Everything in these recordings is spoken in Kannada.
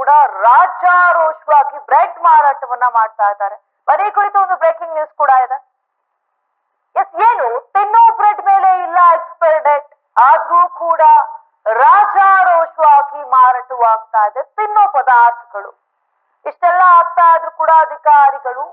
ಕೂಡ ರಾಜಾರೋಷವಾಗಿ ಬ್ರೆಡ್ ಮಾರಾಟವನ್ನ ಮಾಡ್ತಾ ಇದ್ದಾರೆ. ಅದೇ ಕುರಿತು ಒಂದು ಬ್ರೇಕಿಂಗ್ ನ್ಯೂಸ್ ಕೂಡ ಇದೆ. ಎಸ್, ಏನು? ತಿನ್ನೋ ಬ್ರೆಡ್ ಮೇಲೆ ಇಲ್ಲ ಎಕ್ಸ್ಪೈರ್ ಡೇಟ್ ಆದ್ರೂ ಕೂಡ ರಾಜಾರೋಷವಾಗಿ ಮಾರಾಟವಾಗ್ತಾ ಇದೆ ತಿನ್ನೋ ಪದಾರ್ಥಗಳು. ಇಷ್ಟೆಲ್ಲ ಆಗ್ತಾ ಇದ್ರು ಕೂಡ ಅಧಿಕಾರಿಗಳು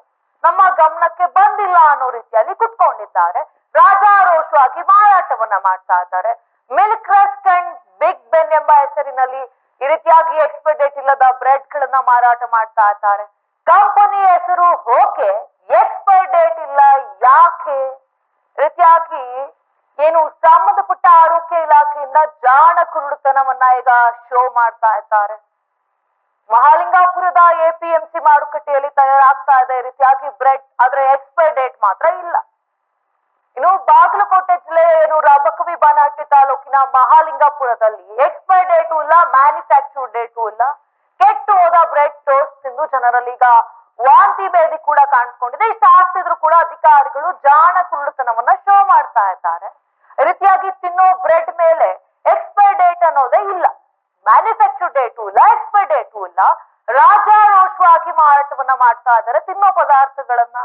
ನಮ್ಮ ಗಮನಕ್ಕೆ ಬಂದಿಲ್ಲ ಅನ್ನೋ ರೀತಿಯಲ್ಲಿ ಕುತ್ಕೊಂಡಿದ್ದಾರೆ. ರಾಜಾರೋಷವಾಗಿ ಮಾರಾಟವನ್ನ ಮಾಡ್ತಾ ಇದ್ದಾರೆ. Milk rusk and big Ben ಎಂಬ ಹೆಸರಿನಲ್ಲಿ ಈ ರೀತಿಯಾಗಿ ಎಕ್ಸ್ಪೈರ್ ಡೇಟ್ ಇಲ್ಲದ ಬ್ರೆಡ್ ಗಳನ್ನ ಮಾರಾಟ ಮಾಡ್ತಾ ಇದ್ದಾರೆ. ಕಂಪನಿ ಹೆಸರು ಹೋಕೆ ಎಕ್ಸ್ಪೈರ್ ಡೇಟ್ ಇಲ್ಲ, ಯಾಕೆ? ರೀತಿಯಾಗಿ ಏನು ಸಂಬಂಧಪಟ್ಟ ಆರೋಗ್ಯ ಇಲಾಖೆಯಿಂದ ಜಾಣ ಕುರುಡುತನವನ್ನ ಈಗ ಶೋ ಮಾಡ್ತಾ ಇದ್ದಾರೆ. ಮಹಾಲಿಂಗಾಪುರದ ಎಪಿಎಂಸಿ ಮಾರುಕಟ್ಟೆಯಲ್ಲಿ ತಯಾರಾಗ್ತಾ ಇದೆ. ರೀತಿಯಾಗಿ ಬ್ರೆಡ್ ಆದ್ರೆ ಎಕ್ಸ್ಪೈರ್ ಡೇಟ್ ಮಾತ್ರ ಇಲ್ಲ. ಇನ್ನು ಬಾಗಲಕೋಟೆ ಜಿಲ್ಲೆ ಏನು ರಬಕವಿ ಬಾನಹಟ್ಟಿ ತಾಲೂಕಿನ ಮಹಾಲಿಂಗಾಪುರದಲ್ಲಿ ಎಕ್ಸ್ಪೈರ್ ಡೇಟು ಇಲ್ಲ ಮ್ಯಾನುಫ್ಯಾಕ್ಚರ್ ಡೇಟು ಇಲ್ಲ. ಕೆಟ್ಟು ಹೋದ ಬ್ರೆಡ್ ಟೋಸ್ಟ್ ತಿಂದು ಜನರಲ್ಲಿ ಈಗ ವಾಂತಿ ಬೇದಿ ಕೂಡ ಕಾಣಿಸ್ಕೊಂಡಿದೆ. ಇಷ್ಟ ಆಗ್ತಿದ್ರು ಕೂಡ ಅಧಿಕಾರಿಗಳು ಜಾಣ ಕುರುಡುತನವನ್ನ ಶೋ ಮಾಡ್ತಾ ಇದ್ದಾರೆ. ರೀತಿಯಾಗಿ ತಿನ್ನೋ ಬ್ರೆಡ್ ಮೇಲೆ ಎಕ್ಸ್ಪೈರ್ ಡೇಟ್ ಅನ್ನೋದೇ ಇಲ್ಲ. ಮ್ಯಾನುಫ್ಯಾಕ್ಚರ್ ಡೇಟು ಇಲ್ಲ ಎಕ್ಸ್ಪೈರ್ ಡೇಟು ಇಲ್ಲ. ರಾಜಾರೋಷವಾಗಿ ಮಾರಾಟವನ್ನ ಮಾಡ್ತಾ ಇದ್ದಾರೆ ತಿನ್ನೋ ಪದಾರ್ಥಗಳನ್ನ.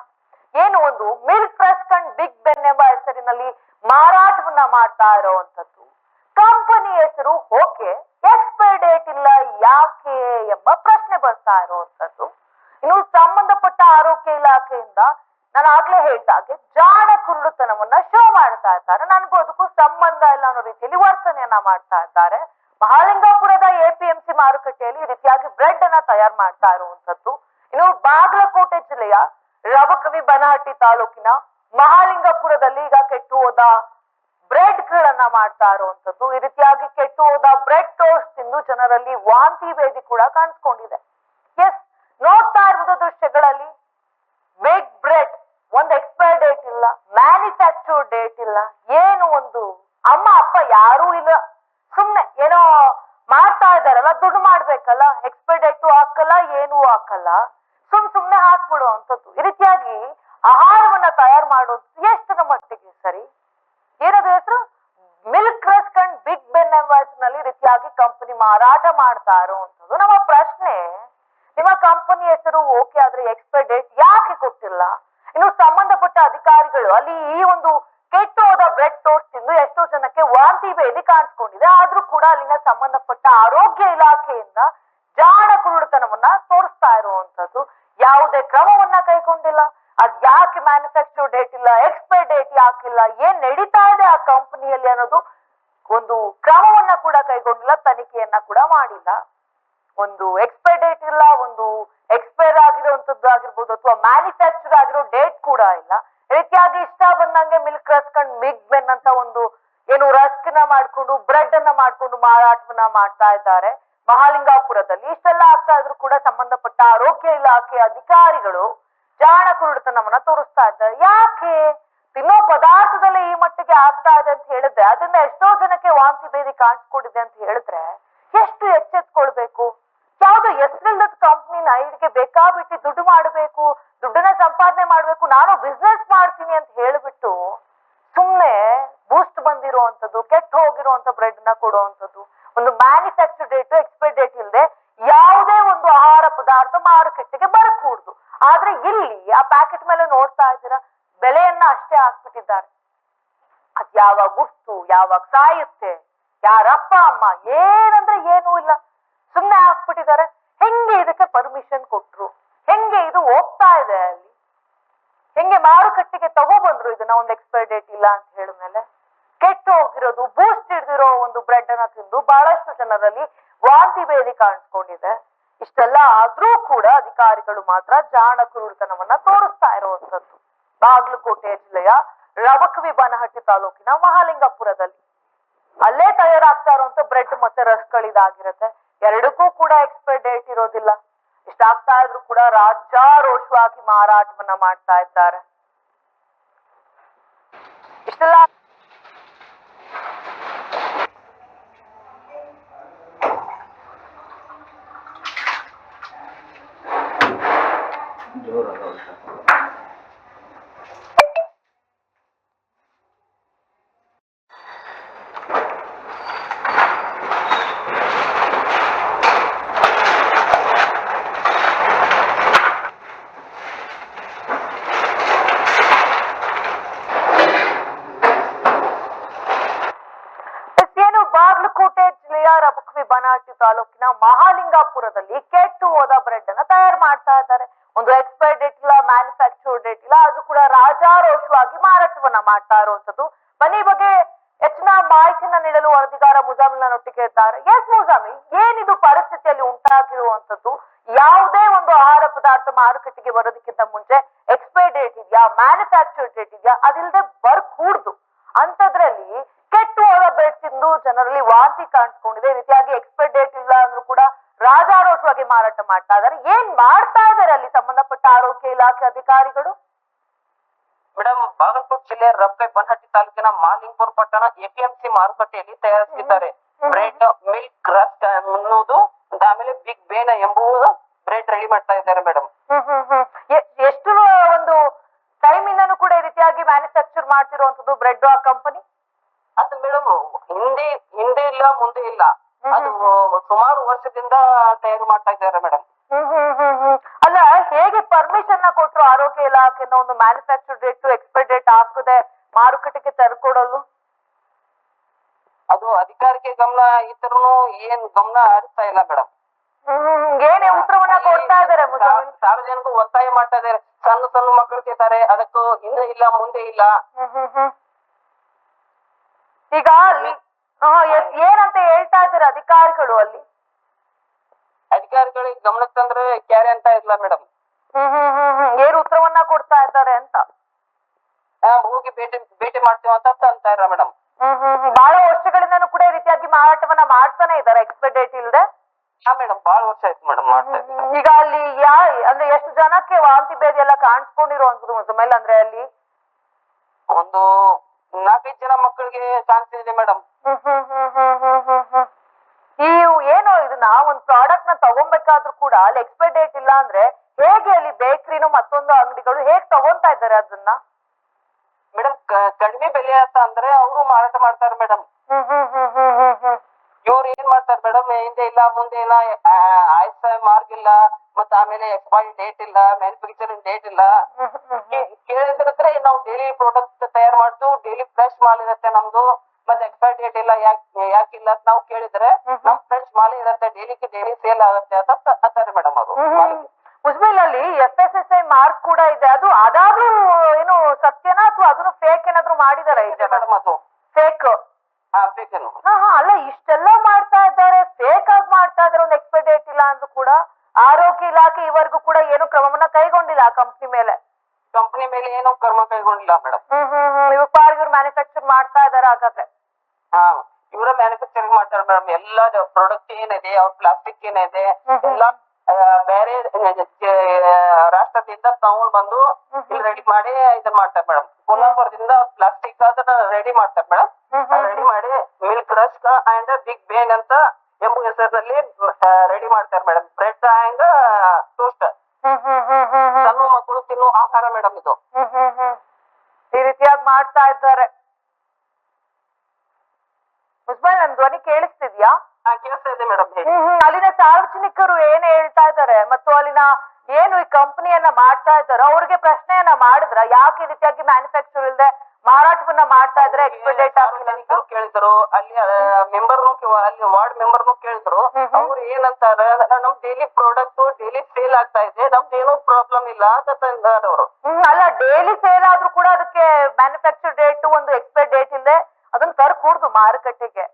ಏನು ಒಂದು milk rusk and big Ben ಎಂಬ ಹೆಸರಿನಲ್ಲಿ ಮಾರಾಟವನ್ನ ಮಾಡ್ತಾ ಇರುವಂತದ್ದು ಕಂಪನಿ ಹೆಸರು ಓಕೆ, ಎಕ್ಸ್ಪೈರ್ ಡೇಟ್ ಇಲ್ಲ, ಯಾಕೆ ಎಂಬ ಪ್ರಶ್ನೆ ಬರ್ತಾ ಇರುವಂತದ್ದು ಇನ್ನು ಸಂಬಂಧಪಟ್ಟ ಆರೋಗ್ಯ ಇಲಾಖೆಯಿಂದ ನಾನು ಆಗ್ಲೇ ಹಾಗೆ ಜಾಣ ಕುರುಡುತನವನ್ನ ಶೋ ಮಾಡ್ತಾ ಇದ್ದಾರೆ. ನನಗೂ ಅದಕ್ಕೂ ಸಂಬಂಧ ಇಲ್ಲ ಅನ್ನೋ ರೀತಿಯಲ್ಲಿ ವರ್ತನೆಯನ್ನ ಮಾಡ್ತಾ ಇದ್ದಾರೆ. ಮಹಾಲಿಂಗಾಪುರದ ಎಪಿಎಂಸಿ ಮಾರುಕಟ್ಟೆಯಲ್ಲಿ ರೀತಿಯಾಗಿ ಬ್ರೆಡ್ ಅನ್ನ ತಯಾರು ಮಾಡ್ತಾ ಇರುವಂತದ್ದು ಇನ್ನು ಬಾಗಲಕೋಟೆ ಜಿಲ್ಲೆಯ ರಬಕವಿ ಬನಹಟ್ಟಿ ತಾಲೂಕಿನ ಮಹಾಲಿಂಗಪುರದಲ್ಲಿ ಈಗ ಕೆಟ್ಟು ಹೋದ ಬ್ರೆಡ್ ಗಳನ್ನ ಮಾಡ್ತಾ ಇರುವಂತದ್ದು ಈ ರೀತಿಯಾಗಿ ಕೆಟ್ಟು ಹೋದ ಬ್ರೆಡ್ ಟೋಸ್ಟ್ ತಿಂದು ಜನರಲ್ಲಿ ವಾಂತಿ ಭೇದಿ ಕೂಡ ಕಾಣಿಸ್ಕೊಂಡಿದೆ. ಎಸ್ ನೋಡ್ತಾ ಇರುವುದು ದೃಶ್ಯಗಳಲ್ಲಿ ಬಿಗ್ ಬ್ರೆಡ್. ಒಂದು ಎಕ್ಸ್ಪೈರ್ ಡೇಟ್ ಇಲ್ಲ ಮ್ಯಾನುಫ್ಯಾಕ್ಚರ್ ಡೇಟ್ ಇಲ್ಲ. ಏನು ಒಂದು ಅಮ್ಮ, ಅಪ್ಪ ಯಾರೂ ಇಲ್ಲ. ಸುಮ್ನೆ ಏನೋ ಮಾಡ್ತಾ ಇದಾರಲ್ಲ ದುಡ್ಡು ಮಾಡ್ಬೇಕಲ್ಲ ಎಕ್ಸ್ಪೈರ್ ಡೇಟು ಹಾಕಲ್ಲ, ಏನೂ ಹಾಕಲ್ಲ. ಸುಮ್ ಸುಮ್ಮನೆ ಹಾಕ್ಬಿಡು ಅಂತದ್ದು ಈ ರೀತಿಯಾಗಿ ಆಹಾರವನ್ನ ತಯಾರು ಮಾಡೋದು ಎಷ್ಟರ ಮಟ್ಟಿಗೆ ಸರಿ? ಏನದು ಹೆಸರು? Milk rusk and big Ben ಎಂಬ ನಲ್ಲಿ ರೀತಿಯಾಗಿ ಕಂಪನಿ ಮಾರಾಟ ಮಾಡ್ತಾ ಇರುವಂತದ್ದು ನಮ್ಮ ಪ್ರಶ್ನೆ, ನಿಮ್ಮ ಕಂಪನಿ ಹೆಸರು ಓಕೆ ಆದ್ರೆ ಎಕ್ಸ್ಪೈರ್ ಡೇಟ್ ಯಾಕೆ ಕೊಟ್ಟಿಲ್ಲ? ಇನ್ನು ಸಂಬಂಧಪಟ್ಟ ಅಧಿಕಾರಿಗಳು ಅಲ್ಲಿ ಈ ಒಂದು ಕೆಟ್ಟು ಹೋದ ಬ್ರೆಡ್ ಟೋಸ್ಟ್ ತಿಂದು ಎಷ್ಟೋ ಜನಕ್ಕೆ ವಾಂತಿ ಭೇದಿ ಕಾಣಿಸ್ಕೊಂಡಿದೆ. ಆದ್ರೂ ಕೂಡ ಅಲ್ಲಿನ ಸಂಬಂಧಪಟ್ಟ ಆರೋಗ್ಯ ಇಲಾಖೆಯಿಂದ ಜಾಣ ಕುರುಡುತನವನ್ನ ತೋರಿಸ್ತಾ ಇರುವಂತದ್ದು ಯಾವುದೇ ಕ್ರಮವನ್ನ ಕೈಗೊಂಡಿಲ್ಲ. ಅದ್ ಯಾಕೆ ಮ್ಯಾನುಫ್ಯಾಕ್ಚರ್ ಡೇಟ್ ಇಲ್ಲ ಎಕ್ಸ್ಪೈರ್ ಡೇಟ್ ಯಾಕಿಲ್ಲ ಏನ್ ನಡೀತಾ ಇದೆ ಆ ಕಂಪನಿಯಲ್ಲಿ ಅನ್ನೋದು ಒಂದು ಕ್ರಮವನ್ನ ಕೂಡ ಕೈಗೊಂಡಿಲ್ಲ, ತನಿಖೆಯನ್ನ ಕೂಡ ಮಾಡಿಲ್ಲ. ಒಂದು ಎಕ್ಸ್ಪೈರ್ ಡೇಟ್ ಇಲ್ಲ, ಒಂದು ಎಕ್ಸ್ಪೈರ್ ಆಗಿರುವಂತದ್ದು ಆಗಿರ್ಬೋದು ಅಥವಾ ಮ್ಯಾನುಫ್ಯಾಕ್ಚರ್ ಆಗಿರೋ ಡೇಟ್ ಕೂಡ ಇಲ್ಲ. ರೀತಿಯಾಗಿ ಇಷ್ಟ ಬಂದಂಗೆ ಮಿಲ್ಕ್ ರಸ್ಕೊಂಡ್ ಮಿಗ್ ಬೆನ್ ಅಂತ ಒಂದು, ಏನು ರಸ್ಕ್ನ ಮಾಡ್ಕೊಂಡು ಬ್ರೆಡ್ ಅನ್ನ ಮಾಡ್ಕೊಂಡು ಮಾರಾಟವನ್ನ ಮಾಡ್ತಾ ಇದ್ದಾರೆ. ಮಹಾಲಿಂಗಾಪುರದಲ್ಲಿ ಇಷ್ಟೆಲ್ಲ ಆಗ್ತಾ ಇದ್ರು ಕೂಡ ಸಂಬಂಧಪಟ್ಟ ಆರೋಗ್ಯ ಇಲಾಖೆ ಅಧಿಕಾರಿಗಳು ಜಾಣ ಕುರುಡುತನವನ್ನ ತೋರಿಸ್ತಾ ಇದ್ದಾರೆ. ಯಾಕೆ? ತಿನ್ನೋ ಪದಾರ್ಥದಲ್ಲಿ ಈ ಮಟ್ಟಿಗೆ ಆಗ್ತಾ ಇದೆ ಅಂತ ಹೇಳಿದ್ರೆ, ಅದರಿಂದ ಎಷ್ಟೋ ಜನಕ್ಕೆ ವಾಂತಿ ಬೇದಿ ಕಾಣಿಸ್ಕೊಂಡಿದೆ ಅಂತ ಹೇಳಿದ್ರೆ ಎಷ್ಟು ಎಚ್ಚೆತ್ಕೊಳ್ಬೇಕು? ಯಾವ್ದು ಹೆಸರಿಲ್ಲದ ಕಂಪ್ನಿನ ಇದಕ್ಕೆ ಬೇಕಾಬಿಟ್ಟು ದುಡ್ಡು ಮಾಡಬೇಕು, ದುಡ್ಡನ್ನ ಸಂಪಾದನೆ ಮಾಡ್ಬೇಕು, ನಾನು ಬಿಸ್ನೆಸ್ ಮಾಡ್ತೀನಿ ಅಂತ ಹೇಳ್ಬಿಟ್ಟು ಸುಮ್ನೆ ಬೂಸ್ಟ್ ಬಂದಿರುವಂತದ್ದು ಕೆಟ್ಟ ಹೋಗಿರುವಂತ ಬ್ರೆಡ್ನ ಕೊಡುವಂತದ್ದು ಒಂದು ಮ್ಯಾನುಫ್ಯಾಕ್ಚರ್ ಡೇಟ್ ಎಕ್ಸ್ಪೈರ್ ಡೇಟ್ ಇಲ್ಲದೆ ಯಾವುದೇ ಒಂದು ಆಹಾರ ಪದಾರ್ಥ ಮಾರುಕಟ್ಟೆಗೆ ಬರಕೂಡ್ದು. ಆದ್ರೆ ಇಲ್ಲಿ ಆ ಪ್ಯಾಕೆಟ್ ಮೇಲೆ ನೋಡ್ತಾ ಇದ್ದೀರಾ, ಬೆಲೆಯನ್ನ ಅಷ್ಟೇ ಹಾಕ್ಬಿಟ್ಟಿದ್ದಾರೆ. ಅದ್ ಯಾವಾಗ ಹುಟ್ಟು ಯಾವಾಗ ಸಾಯುತ್ತೆ, ಯಾರಪ್ಪ, ಅಮ್ಮ, ಏನಂದ್ರೆ ಏನೂ ಇಲ್ಲ. ಸುಮ್ಮನೆ ಹಾಕ್ಬಿಟ್ಟಿದ್ದಾರೆ. ಹೆಂಗೆ ಇದಕ್ಕೆ ಪರ್ಮಿಷನ್ ಕೊಟ್ರು? ಹೆಂಗೆ ಇದು ಹೋಗ್ತಾ ಇದೆ ಅಲ್ಲಿ? ಹೆಂಗೆ ಮಾರುಕಟ್ಟೆಗೆ ತಗೊಬಂದ್ರು ಇದನ್ನ, ಒಂದು ಎಕ್ಸ್ಪೈರ್ ಡೇಟ್ ಇಲ್ಲ ಅಂತ ಹೇಳಿದ್ಮೇಲೆ? ಕೆಟ್ಟು ಹೋಗಿರೋದು ಬೂಸ್ಟ್ ಹಿಡಿದಿರೋ ಒಂದು ಬ್ರೆಡ್ ಅನ್ನ ತಿಂದು ಬಹಳಷ್ಟು ಜನರಲ್ಲಿ ವಾಂತಿ ಭೇದಿ ಕಾಣಿಸ್ಕೊಂಡಿದೆ. ಇಷ್ಟೆಲ್ಲ ಆದ್ರೂ ಕೂಡ ಅಧಿಕಾರಿಗಳು ಮಾತ್ರ ಜಾಣ ಕುರುಡುತನವನ್ನ ತೋರಿಸ್ತಾ ಇರುವಂತದ್ದು ಬಾಗಲಕೋಟೆ ಜಿಲ್ಲೆಯ ರವಕವಿ ಬನಹಟ್ಟಿ ತಾಲೂಕಿನ ಮಹಾಲಿಂಗಪುರದಲ್ಲಿ. ಅಲ್ಲೇ ತಯಾರಾಗ್ತಾ ಇರುವಂತ ಬ್ರೆಡ್ ಮತ್ತೆ ರಸ್ಗಳಿದಾಗಿರತ್ತೆ. ಎರಡಕ್ಕೂ ಕೂಡ ಎಕ್ಸ್ಪೈರ್ ಡೇಟ್ ಇರೋದಿಲ್ಲ. ಇಷ್ಟಾಗ್ತಾ ಇದ್ರು ಕೂಡ ರಾಜ್ಯಾರೋಷವಾಗಿ ಮಾರಾಟವನ್ನ ಮಾಡ್ತಾ ಇದ್ದಾರೆ. ಇಷ್ಟೆಲ್ಲ どうだろう。ಬನಾಟಿ ತಾಲೂಕಿನ ಮಹಾಲಿಂಗಾಪುರದಲ್ಲಿ ಕೆಟ್ಟು ಹೋದ ಬ್ರೆಡ್ ಅನ್ನ ತಯಾರು ಮಾಡ್ತಾ ಇದ್ದಾರೆ. ಒಂದು ಎಕ್ಸ್ಪೈರ್ ಡೇಟ್ ಇಲ್ಲ ಮ್ಯಾನುಫ್ಯಾಕ್ಚರ್ ಡೇಟ್ ಇಲ್ಲ, ಅದು ಕೂಡ ರಾಜಾರೋಷವಾಗಿ ಮಾರಾಟವನ್ನ ಮಾಡ್ತಾ ಇರುವಂತದ್ದು ಮನೆ ಬಗ್ಗೆ ಹೆಚ್ಚಿನ ಮಾಹಿತಿಯನ್ನ ನೀಡಲು ವರದಿಗಾರ ಮುಜಾಮಿಲ್ ನೊಟ್ಟಿಗೆ ಇದ್ದಾರೆ. ಎಸ್ ಮುಜಾಮಿ, ಏನಿದು ಪರಿಸ್ಥಿತಿಯಲ್ಲಿ ಉಂಟಾಗಿರುವಂತದ್ದು ಯಾವುದೇ ಒಂದು ಆಹಾರ ಪದಾರ್ಥ ಮಾರುಕಟ್ಟೆಗೆ ಬರೋದಕ್ಕಿಂತ ಮುಂಚೆ ಎಕ್ಸ್ಪೈರ್ ಡೇಟ್ ಇದೆಯಾ ಮ್ಯಾನುಫ್ಯಾಕ್ಚರ್ ಡೇಟ್ ಇದೆಯಾ ಅದಿಲ್ಲದೆ ಬರ್ಕೂಡ್ದು ಅಂತದ್ರಲ್ಲಿ ಕೆಟ್ಟು ಹೋದ ಬ್ರೆಡ್ ತಿಂದು ಜನರಲ್ಲಿ ವಾಂತಿ ಕಾಣಿಸ್ಕೊಂಡಿದೆ. ಈ ರೀತಿಯಾಗಿ ಎಕ್ಸ್ಪೈರ್ ಡೇಟ್ ಇಲ್ಲ ಅಂದ್ರೂ ಕೂಡ ರಾಜಾರೋಷವಾಗಿ ಮಾರಾಟ ಮಾಡ್ತಾ ಇದ್ದಾರೆ. ಏನ್ ಮಾಡ್ತಾ ಇದ್ದಾರೆ ಅಲ್ಲಿ ಸಂಬಂಧಪಟ್ಟ ಆರೋಗ್ಯ ಇಲಾಖೆ ಅಧಿಕಾರಿಗಳು? ಮೇಡಮ್ ಬಾಗಲಕೋಟೆ ಜಿಲ್ಲೆಯ ರಬ್ಬೆ ಬನಹಟ್ಟಿ ತಾಲೂಕಿನ ಮಾಲಿಂಗ್ಪುರ್ ಪಟ್ಟಣ ಎಪಿಎಂಸಿ ಮಾರುಕಟ್ಟೆಯಲ್ಲಿ ತಯಾರಿಸಿದ್ದಾರೆ. ಬ್ರೆಡ್ ಮಿಲ್ಕ್ ರಸ್ಕ್ ಅನ್ನೋದು ಆಮೇಲೆ ಬಿಗ್ ಬೇನ ಎಂಬುವುದು ಬ್ರೆಡ್ ರೆಡಿ ಮಾಡ್ತಾ ಇದ್ದಾರೆ ಮೇಡಮ್ ಎಷ್ಟು ಒಂದು ಟೈಮ್ ಇಂದನೂ ಕೂಡ ಈ ರೀತಿಯಾಗಿ ಮ್ಯಾನುಫ್ಯಾಕ್ಚರ್ ಮಾಡ್ತಿರುವಂತದ್ದು ಬ್ರೆಡ್ ಆ ಕಂಪನಿ ಅದು ಮೇಡಮ್ ಹಿಂದೆ ಹಿಂದೆ ಇಲ್ಲ ಮುಂದೆ ಇಲ್ಲ. ಅದು ಸುಮಾರು ವರ್ಷದಿಂದ ತಯಾರು ಮಾಡ್ತಾ ಇದ್ದಾರೆ ಮೇಡಮ್. ಅಲ್ಲ ಹೇಗೆ ಪರ್ಮಿಷನ್ನ ಕೊಟ್ರು ಆರೋಗ್ಯ ಇಲಾಖೆನ ಒಂದು ಮ್ಯಾನುಫ್ಯಾಕ್ಚರ್ ಡೇಟ್ ಎಕ್ಸ್ಪೈರ್ ಡೇಟ್ ಹಾಕದೆ ಮಾರುಕಟ್ಟೆಗೆ ತರ್ಕೊಡಲು ಅದು ಅಧಿಕಾರಕ್ಕೆ ಗಮನ ಇದ್ರೂ ಏನ್ ಗಮನ ಹರಿಸ್ತಾ ಇಲ್ಲ ಮೇಡಮ್. ಏನೇ ಉತ್ತರವನ್ನ ಕೊಡ್ತಾ ಇದಾರೆ ಸಾರ್ವಜನಿಕ ಒತ್ತಾಯ ಮಾಡ್ತಾ ಇದಾರೆ ಸಣ್ಣ ಸಣ್ಣ ಮಕ್ಕಳು ತಾರೆ ಅದಕ್ಕೂ ಹಿಂದೆ ಇಲ್ಲ ಮುಂದೆ ಇಲ್ಲ. ಅಂತಾರ ಮೇಡಮ್. ಬಹಳ ವರ್ಷಗಳಿಂದನೂ ಕೂಡ ಈ ರೀತಿಯಾಗಿ ಮಾರಾಟವನ್ನ ಮಾಡ್ತಾನೆ ಇದ್ದಾರೆ ಎಕ್ಸ್ಪೈರ್ ಡೇಟ್ ಇಲ್ಲದೆ ಮೇಡಮ್ ಬಹಳ ವರ್ಷ ಆಯ್ತು ಮೇಡಮ್ ಮಾಡ್ತಾ ಈಗ ಅಲ್ಲಿ ಯಾ ಅಂದ್ರೆ ಎಷ್ಟು ಜನಕ್ಕೆ ವಾಂತಿ ಭೇದಿ ಎಲ್ಲ ಕಾಣಿಸ್ಕೊಂಡಿರುವಂತದ್ದು ಮೇಲೆ ಅಂದ್ರೆ ಅಲ್ಲಿ? ಒಂದು ನಾಲ್ಕೈದು ಜನ ಮಕ್ಕಳಿಗೆ ಕಾಣಿಸ್ತಿದೆ ಮೇಡಮ್ ಈ ಏನು ಇದು ನಾವ್ ಒಂದು ಒಂದ್ ಪ್ರಾಡಕ್ಟ್ನ ತಗೊಂಬೇಕಾದ್ರೂ ಕೂಡ ಅಲ್ಲಿ ಎಕ್ಸ್ಪೈರ್ ಡೇಟ್ ಇಲ್ಲ ಅಂದ್ರೆ ಹೇಗೆ ಅಲ್ಲಿ ಬೇಕರಿನು ಮತ್ತೊಂದು ಅಂಗಡಿಗಳು ಹೇಗ್ ತಗೊಂತಾ ಇದ್ದಾರೆ ಅದನ್ನ? ಕಡಿಮೆ ಬೆಲೆ ಅಂತ ಅಂದ್ರೆ ಅವರು ಮಾರಾಟ ಮಾಡ್ತಾರೆ ಮೇಡಮ್ ಇವ್ರು ಏನ್ ಮಾಡ್ತಾರೆ ಮೇಡಮ್ ಹಿಂದೆ ಇಲ್ಲ ಮುಂದೆ ಇಲ್ಲ ಆಯ್ಸ ಮಾರ್ಕ್ ಇಲ್ಲ ಮತ್ತ ಆಮೇಲೆ ಎಕ್ಸ್ಪೈರಿ ಡೇಟ್ ಇಲ್ಲ ಮ್ಯಾನುಫ್ಯಾಕ್ಚರಿಂಗ್ ಡೇಟ್ ಇಲ್ಲ. ಕೇಳಿದ್ರೆ ನಾವು ಡೈಲಿ ಪ್ರಾಡಕ್ಟ್ ತಯಾರು ಮಾಡ್ತೀವಿ ಡೈಲಿ ಫ್ರೆಶ್ ಮಾಲ್ ಇರುತ್ತೆ ನಮ್ದು ಮತ್ತೆ ಎಕ್ಸ್ಪೈರಿ ಡೇಟ್ ಇಲ್ಲ ಯಾಕೆ ಯಾಕಿಲ್ಲ ಅಂತ ನಾವು ಕೇಳಿದ್ರೆ. ನಮ್ ಫ್ರೆಶ್ ಮಾಲ್ ಇರುತ್ತೆ ಡೈಲಿ ಡೈಲಿ ಸೇಲ್ ಆಗುತ್ತೆ ಅಂತ ಅಂತಾರೆ ಮೇಡಮ್ ಅವರು. ಅಲ್ಲಿ F S S I mark ಕೂಡ ಇದೆ. ಅದು ಅದಾದ್ರೂ ಏನು ಸತ್ಯನ ಅಥವಾ ಅದನ್ನು ಫೇಕ್ ಏನಾದ್ರು ಮಾಡಿದಾರ ಈ ಜನ? ಅದು ಫೇಕ್ ಹಾ ಹಾ ಅಲ್ಲ ಇಷ್ಟೆಲ್ಲ ಮಾಡ್ತಾ ಇದ್ದಾರೆ. ಫೇಕ್ ಆಗಿ ಮಾಡ್ತಾ ಇದ್ದಾರೆ ಒಂದು ಎಕ್ಸ್ಪೈರ್ ಡೇಟ್ ಇಲ್ಲ ಅಂದ್ರೂ ಕೂಡ ಆರೋಗ್ಯ ಇಲಾಖೆ ಇವರೆಗೂ ಕೂಡ ಏನು ಕ್ರಮವನ್ನ ಕೈಗೊಂಡಿಲ್ಲ ಆ ಕಂಪ್ನಿ ಮೇಲೆ. ಕಂಪನಿ ಮೇಲೆ ಏನು ಕ್ರಮ ಕೈಗೊಂಡಿಲ್ಲ ಮೇಡಮ್. ಹ್ಮ್ ಹ್ಮ್ ಹ್ಮ್. ಇವ್ರ ಇವ್ರು ಮ್ಯಾನುಫ್ಯಾಕ್ಚರ್ ಮಾಡ್ತಾ ಇದಾರೆ ಹಾಗಾದ್ರೆ. ಹಾ ಇವರ ಮ್ಯಾನುಫ್ಯಾಕ್ಚರಿಂಗ್ ಮಾಡ್ತಾರೆ ಮೇಡಮ್. ಎಲ್ಲಾ ಪ್ರಾಡಕ್ಟ್ ಏನಿದೆ ಅವ್ರ ಪ್ಲಾಸ್ಟಿಕ್ ಏನಿದೆ. ಎಲ್ಲ ಬೇರೆ ರಾಷ್ಟ್ರದಿಂದ ತಗೊಂಡ್ ಬಂದು ಇಲ್ಲಿ ರೆಡಿ ಮಾಡಿ ಇದನ್ನ ಮಾಡ್ತಾರೆ ಮೇಡಮ್. ಕೊಲ್ಲಾಪುರದಿಂದ ಪ್ಲಾಸ್ಟಿಕ್ ಅದನ್ನ ರೆಡಿ ಮಾಡ್ತಾರೆ ಮೇಡಮ್. ರೆಡಿ ಮಾಡಿ milk rusk and big Ben ಅಂತ ಎಂಬ ಹೆಸರಲ್ಲಿ ರೆಡಿ ಮಾಡ್ತಾರೆ ಮೇಡಮ್. ಬ್ರೆಡ್ ಅಂಡ್ ಟೋಸ್ಟ್ ಸಣ್ಣ ಮಕ್ಕಳು ತಿನ್ನೋ ಆಹಾರ ಮೇಡಮ್ ಇದು. ಈ ರೀತಿಯಾಗಿ ಮಾಡ್ತಾ ಇದ್ದಾರೆ. ಮುಸ್ಬಾಲ್ ನನ್ ಧ್ವನಿ ಕೇಳಿಸ್ತಿದ್ಯಾ? ಕೇಳಿಸ್ತಾ ಇದೆ ಮೇಡಮ್ ಹೇಳಿ. ಹ್ಮ್ ಹ್ಮ್. ಅಲ್ಲಿನ ಸಾರ್ವಜನಿಕರು ಏನ್ ಹೇಳ್ತಾ ಇದ್ದಾರೆ? ಮತ್ತು ಅಲ್ಲಿನ ಏನು ಈ ಕಂಪನಿಯನ್ನ ಮಾಡ್ತಾ ಇದ್ದಾರೋ ಅವ್ರಿಗೆ ಪ್ರಶ್ನೆಯನ್ನ ಮಾಡಿದ್ರ? ಯಾಕೆ ಈ ರೀತಿಯಾಗಿ ಮ್ಯಾನುಫ್ಯಾಕ್ಚರ್ ಇಲ್ಲದೆ ಮಾರಾಟವನ್ನ ಮಾಡ್ತಾ ಇದ್ರೆ ಆಗಿಲ್ಲ ಅಂತ ಸಾರ್ವಜನಿಕರು ಕೇಳಿದ್ರು. ಅಲ್ಲಿ ಮೆಂಬರ್ನು ಅಲ್ಲಿ ವಾರ್ಡ್ ಮೆಂಬರ್ನು ಕೇಳಿದ್ರು. ಹ್ಮ್ ಹ್ಮ್. ಅವ್ರು ಏನಂತಾರೆ ನಮ್ ಡೈಲಿ ಪ್ರಾಡಕ್ಟ್ ಡೈಲಿ ಸೇಲ್ ಆಗ್ತಾ ಇದೆ ನಮ್ದು ಏನೂ ಪ್ರಾಬ್ಲಮ್ ಇಲ್ಲ ಅಂತ ಅಂದಾರೆ ಅವರು. ಹ್ಮ್ ಅಲ್ಲ ಡೈಲಿ ಸೇಲ್ ಆದ್ರೂ ಕೂಡ ಅದಕ್ಕೆ ಮ್ಯಾನುಫ್ಯಾಕ್ಚರ್ ಡೇಟ್ ಒಂದು ಎಕ್ಸ್ಪೈರ್ ಡೇಟ್ ಇಲ್ಲದೆ ಅದನ್ನ ತರ್ಕೂಡ್ದು ಮಾರುಕಟ್ಟೆಗೆ.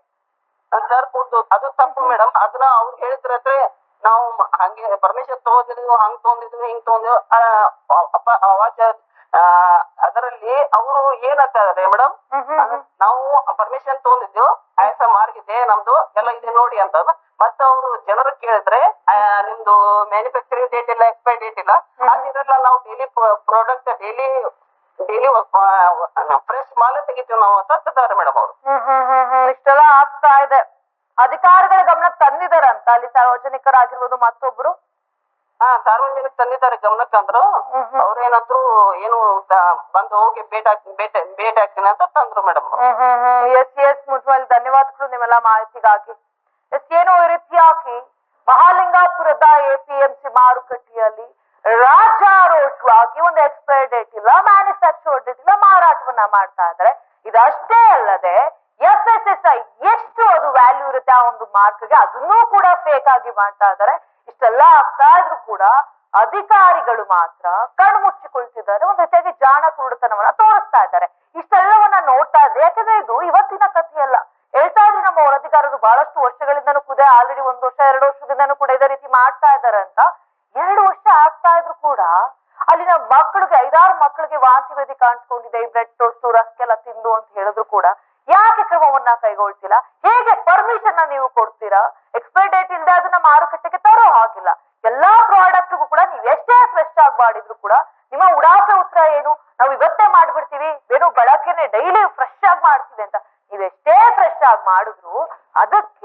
ತರ್ಕೂಡ್ದು ಅದು ತಪ್ಪು ಮೇಡಮ್. ಅದನ್ನ ಅವ್ರು ಹೇಳಿದ್ರೆ ನಾವು ಹಂಗೆ ಪರ್ಮಿಷನ್ ತಗೋದಿದ್ವಿ ಹಂಗ್ ತಗೊಂಡಿದ್ವಿ ಹಿಂಗ್ ತಗೊಂಡಿದ್ವಿ ಅವಾಜ ಆ, ಅದರಲ್ಲಿ ಅವರು ಮೇಡಮ್? ಹ್ಮ್ ಹ್ಮ್ ಹ್ಮ್. ನಾವು ಪರ್ಮಿಷನ್ ತಗೊಂಡಿದ್ವಿ ಆಯ್ಸ ಮಾರ್ಗಿದೆ ನಮ್ದು ಎಲ್ಲ ಇದೆ ನೋಡಿ ಅಂತ ಮತ್ತೆ ಅವರು ಜನರು ಕೇಳಿದ್ರೆ ನಿಮ್ದು ಮ್ಯಾನುಫ್ಯಾಕ್ಚರಿಂಗ್ ಡೇಟ್ ಇಲ್ಲ ಎಕ್ಸ್ಪೈರ್ ಡೇಟ್ ಇಲ್ಲ. ಅದಿರಲ್ಲ ನಾವು daily product daily daily fresh ಮಾಲ ತೆಗಿತೀವಿ ನಾವು ಅಂತ ಮೇಡಮ್ ಅವರು ಹ್ಮ್ ಹ್ಮ್ ಹ್ಮ್ ಹ್ಮ್ ಇಷ್ಟೆಲ್ಲ ಆಗ್ತಾ ಇದೆ. ಅಧಿಕಾರಿಗಳ ಗಮನಕ್ಕೆ ತಂದಿದಾರಂತ ಅಲ್ಲಿ ಸಾರ್ವಜನಿಕರಾಗಿರ್ಬೋದು ಮತ್ತೊಬ್ರು. ಹಾ ಸಾರ್ವಜನಿಕ ತಂದಿದ್ದಾರೆ ಗಮನಕ್ಕೆ ಅಂದ್ರು. ಅವ್ರೇನಂದ್ರು ಏನು ಬಂದು ಹೋಗಿ ಭೇಟಿ ಭೇಟಿ ಅಂತ ತಂದ್ರು ಮೇಡಮ್. ಹ್ಮ್ ಹ್ಮ್ ಹ್ಮ್. ಎಸ್ ಎಸ್ ಮುಜ್ಮಲ್ ಧನ್ಯವಾದಗಳು ನಿಮ್ಮೆಲ್ಲ ಮಾಹಿತಿಗಾಗಿ. ಎಸ್ ಏನು ಈ ರೀತಿಯಾಗಿ ಮಹಾಲಿಂಗಾಪುರದ ಎಪಿಎಂಸಿ ಮಾರುಕಟ್ಟೆಯಲ್ಲಿ ರಾಜಾರೋಷವಾಗಿ ಒಂದು ಎಕ್ಸ್ಪೈರ್ ಡೇಟ್ ಇಲ್ಲ ಮ್ಯಾನುಫ್ಯಾಕ್ಚರ್ ಇಲ್ಲ ಮಾರಾಟವನ್ನ ಮಾಡ್ತಾ ಇದ್ದಾರೆ. ಇದಷ್ಟೇ ಅಲ್ಲದೆ ಎಫ್ ಎಸ್ ಎಸ್ ಐ ಎಷ್ಟು ಅದು ವ್ಯಾಲ್ಯೂ ಇರುತ್ತೆ ಆ ಒಂದು ಮಾರ್ಕ್ಗೆ ಅದನ್ನೂ ಕೂಡ ಫೇಕ್ ಆಗಿ ಮಾಡ್ತಾ ಇದ್ದಾರೆ. ಇಷ್ಟೆಲ್ಲ ಆಗ್ತಾ ಇದ್ರು ಕೂಡ ಅಧಿಕಾರಿಗಳು ಮಾತ್ರ ಕಣ್ಣು ಮುಚ್ಚಿಕೊಳ್ತಿದ್ದಾರೆ. ಒಂದ್ ರೀತಿಯಾಗಿ ಜಾಣ ಕುರುಡತನವನ್ನ ತೋರಿಸ್ತಾ ಇದ್ದಾರೆ. ಇಷ್ಟೆಲ್ಲವನ್ನ ನೋಡ್ತಾ ಇದ್ರೆ, ಯಾಕಂದ್ರೆ ಇದು ಇವತ್ತಿನ ಕಥೆಯಲ್ಲ. ಹೇಳ್ತಾ ಇದ್ರೆ ನಮ್ಮ ವರದಿಗಾರರು ಬಹಳಷ್ಟು ವರ್ಷಗಳಿಂದನೂ ಕೂಡ ಆಲ್ರೆಡಿ ಒಂದು ವರ್ಷ, ಎರಡು ವರ್ಷದಿಂದನೂ ಕೂಡ ಇದೇ ರೀತಿ ಮಾಡ್ತಾ ಇದ್ದಾರೆ ಅಂತ ಎರಡು ವರ್ಷ ಆಗ್ತಾ ಇದ್ರು ಕೂಡ ಅಲ್ಲಿನ ಮಕ್ಕಳಿಗೆ ಐದಾರು ವಾಂತಿ ಭೇದಿ ಕಾಣಿಸ್ಕೊಂಡಿದೆ, ಈ ಬ್ರೆಡ್ ಟೋಸ್ಟ್ ರಸ್ಕ್ ಎಲ್ಲ ತಿಂದು ಅಂತ ಹೇಳಿದ್ರು ಕೂಡ ಯಾಕೆ ಕ್ರಮವನ್ನ ಕೈಗೊಳ್ತಿಲ್ಲ? ಹೇಗೆ ಪರ್ಮಿಷನ್ ನೀವು ಕೊಡ್ತೀರಾ? ಎಕ್ಸ್ಪೈರ್ ಡೇಟ್ ಇಲ್ಲದೆ ಅದನ್ನ ಮಾರುಕಟ್ಟೆಗೆ ತರೋ ಹಾಗಿಲ್ಲ. ಎಲ್ಲಾ ಪ್ರಾಡಕ್ಟ್ಗೂ ಕೂಡ ನೀವು ಎಷ್ಟೇ ಫ್ರೆಶ್ ಆಗಿ ಮಾಡಿದ್ರು ಕೂಡ ನಿಮ್ಮ ಉಡಾಸ ಉತ್ತರ ಏನು? ನಾವು ಇವತ್ತೇ ಮಾಡ್ಬಿಡ್ತೀವಿ. ಏನು ಬಳಕೆನೆ ಡೈಲಿ ಫ್ರೆಶ್ ಆಗಿ ಮಾಡ್ತೀವಿ ಅಂತ. ನೀವೆಷ್ಟೇ ಫ್ರೆಶ್ ಆಗಿ ಮಾಡಿದ್ರು ಅದಕ್ಕೆ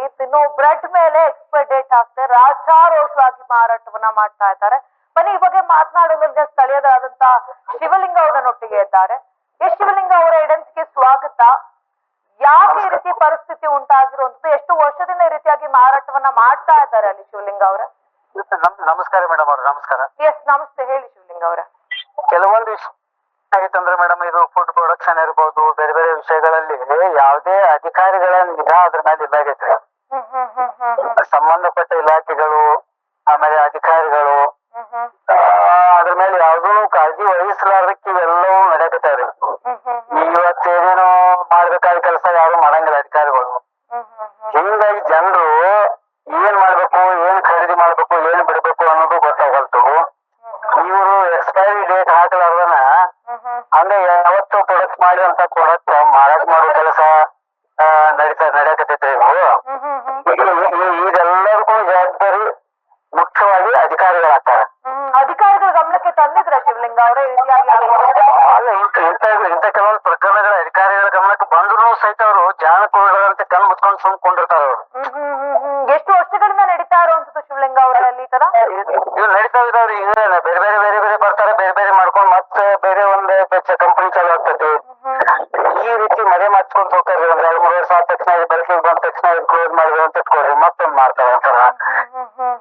ಮಹಾಲಿಂಗಾಪುರದಲ್ಲಿ ತಿನ್ನೋ. ಬ್ರೆಡ್ ಮೇಲೆ ಎಕ್ಸ್ಪೈರ್ ಡೇಟ್ ಹಾಕ್ತಾರೆ ರಾಜಾರೋಷವಾಗಿ ಮಾರಾಟವನ್ನ ಮಾಡ್ತಾ ಇದ್ದಾರೆ. ಬನ್ನಿ ಈ ಬಗ್ಗೆ ಮಾತನಾಡೋದ್ರಿಂದ ಸ್ಥಳೀಯರಾದಂತ ಶಿವಲಿಂಗ ಅವರನ್ನೊಟ್ಟಿಗೆ ಇದ್ದಾರೆ. ಎಸ್ ಶಿವಲಿಂಗ ಅವರ ಎಡೆನ್ಸ್ಗೆ ಸ್ವಾಗತ. ಯಾಕೆ ಈ ರೀತಿ ಪರಿಸ್ಥಿತಿ ಉಂಟಾಗಿರುವಂತದ್ದು? ಎಷ್ಟು ವರ್ಷದಿಂದ ಈ ರೀತಿಯಾಗಿ ಮಾರಾಟವನ್ನ ಮಾಡ್ತಾ ಇದ್ದಾರೆ ಅಲ್ಲಿ ಶಿವಲಿಂಗ ಅವರ? ನಮಸ್ಕಾರ ಮೇಡಮ್ ಅವ್ರ ನಮಸ್ಕಾರ ಎಸ್ ನಮಸ್ತೆ ಹೇಳಿ ಶಿವಲಿಂಗ ಅವರ ಕೆಲವೊಂದು ವಿಷಯ ಏನಾಗಿತ್ತಂದ್ರೆ ಮೇಡಮ್ ಇದು ಫುಡ್ ಪ್ರೊಡಕ್ಷನ್ ಇರ್ಬೋದು ಬೇರೆ ಬೇರೆ ವಿಷಯಗಳಲ್ಲಿ ಯಾವುದೇ ಅಧಿಕಾರಿಗಳ ನಿಗಾ ಅದ್ರ ಮೇಲೆ ಇಲ್ಲಾಗೈತ್ರಿ ಹ್ಮ್ ಹ್ಮ್ ಹ್ಮ್ ಹ್ಮ್ ಹ್ಮ್ ಇಲಾಖೆಗಳು ಆಮೇಲೆ ಅಧಿಕಾರಿಗಳು ರೀತಿ ಮನೆ ಮಾಡ್ಸ್ಕೊಂಡ್ ಹೋಗ್ತಾರ್ರಿ ಒಂದ್ ಎರಡ್ ಮೂರ್ ವರ್ಷ ಆದ ತಕ್ಷಣ ಇದು ಬೆಳಕಿಗೆ ಬಂದ ತಕ್ಷಣ ಇದು ಕ್ಲೋಸ್ ಮಾಡಿದ್ರು ಅಂತ ಇಟ್ಕೊಳ್ರಿ ಮತ್ತೊಂದ್ ಮಾಡ್ತಾರ ಅಂತಾರ ಹ್ಮ್ ಹ್ಮ್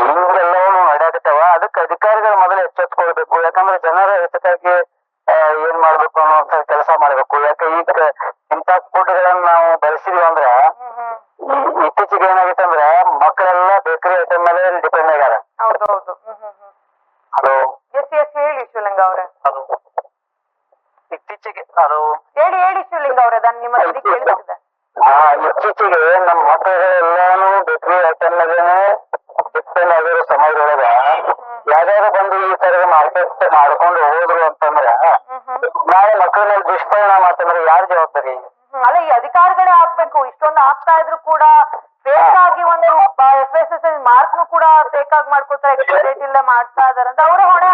ಹಿಂಗೆಲ್ಲವೂ ನಡೆಯಕತ್ತಾವ ಅದಕ್ಕೆ ಅಧಿಕಾರಿಗಳು ಮೊದಲು ಎಚ್ಚೆತ್ಕೊಳ್ಬೇಕು ಯಾಕಂದ್ರೆ ಜನರ ಹಿತಕ್ಕಾಗಿ ಆ, ಏನ್ ಮಾಡ್ಬೇಕು ಅನ್ನುವಂತ ಕೆಲಸ ಮಾಡ್ಬೇಕು ಯಾಕೆ ಈಗ ಇಂಥ ಫುಡ್ಗಳನ್ನ ನಾವು ಬೆಳೆಸಿದ್ವಿ ಅಂದ್ರ ಹ್ಮ್ ಹ್ಮ್ ಈ- ಇತ್ತೀಚೆಗೆ ಏನಾಗೈತೆ ಅಂದ್ರೆ ಮಕ್ಕಳೆಲ್ಲ ಬೇಕರಿ ಐಟಮ್ ಮೇಲೆ ಡಿಪೆಂಡ್ ಆಗ್ಯಾರ ಹೌದು ಹೌದು ಹ್ಮ್ ಹ್ಮ್ ಹ್ಮ್ ಅದು ಎಸ್ ಎಸ್ ಹೇಳಿ ಶಿವಲಿಂಗ ಅವರೇ ಅದು ಇತ್ತೀಚೆಗೆ ಅದು ಹೇಳಿ ಹೇಳಿ ಶಿವಲಿಂಗ ಅವರೇ ನಾನು ನಿಮ್ಮ ಧ್ವನಿ ಕೇಳಿಸ್ತಿದೆ ಆ ಇತ್ತೀಚೆಗೆ ನಮ್ಮ ಮಕ್ಕಳೆಲ್ಲಾನು ಬೇಕರಿ ಐಟಮ್ ಮೇಲೆನೆ ಡಿಪೆಂಡ್ ಆಗಿರೋ ಸಮಯದೊಳಗ ಯಾರ್ಯಾರು ಬಂದು ಈ ತರದ ಮಾರ್ಕೆಟ್ ಮಾಡ್ಕೊಂಡು ಹೋದ್ರು ಅಂತಂದ್ರ ಹ್ಮ್ ಹ್ಮ್ ನಾಳೆ ಮಕ್ಕಳ ಮೇಲೆ ದುಷ್ಪರಿಣಾಮ ಅಂತಂದ್ರೆ ಯಾರ ಜವಾಬ್ದಾರಿ ಹ್ಮ್, ಅಲ್ಲ ಈ ಅಧಿಕಾರಿಗಳೇ ಆಗ್ಬೇಕು ಇಷ್ಟೊಂದು ಆಗ್ತಾ ಇದ್ರು ಕೂಡ ಫೇಕ್ ಆಗಿ ಒಂದು ಎಫ್ ಎಸ್ ಎಸ್ ಮಾರ್ಕ್ನು ಕೂಡ ಫೇಕ್ ಆಗಿ ಮಾಡ್ಕೊತಾರೆ ಎಕ್ಸ್ಪೈರೇಟ್ ಇಲ್ಲ ಅವರು ಹೊಣೆ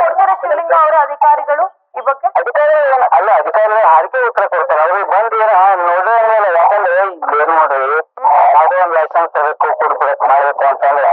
ಕೊಡ್ತಾರೆ ಶಿವಲಿಂಗ ಅವರ ಅಧಿಕಾರಿಗಳು? ಈ ಬಗ್ಗೆ? ಅಧಿಕಾರಿಗಳು ಅಲ್ಲ ಅಧಿಕಾರಿ ಹಾರಿಕೆ ಉತ್ತರ ಕೊಡ್ತಾರೆ. ಅವ್ರಿಗೆ ಬಂದು ನೋಡ್ರಿ ಮೇಲೆ ಯಾಕಂದ್ರೆ ಏನ್ ನೋಡ್ರಿ ಯಾವುದೇ ಒಂದ್ ಲೈಸೆನ್ಸ್ ಕೊಡ್ಬೇಕು ಮಾಡ್ಬೇಕು ಅಂತಂದ್ರೆ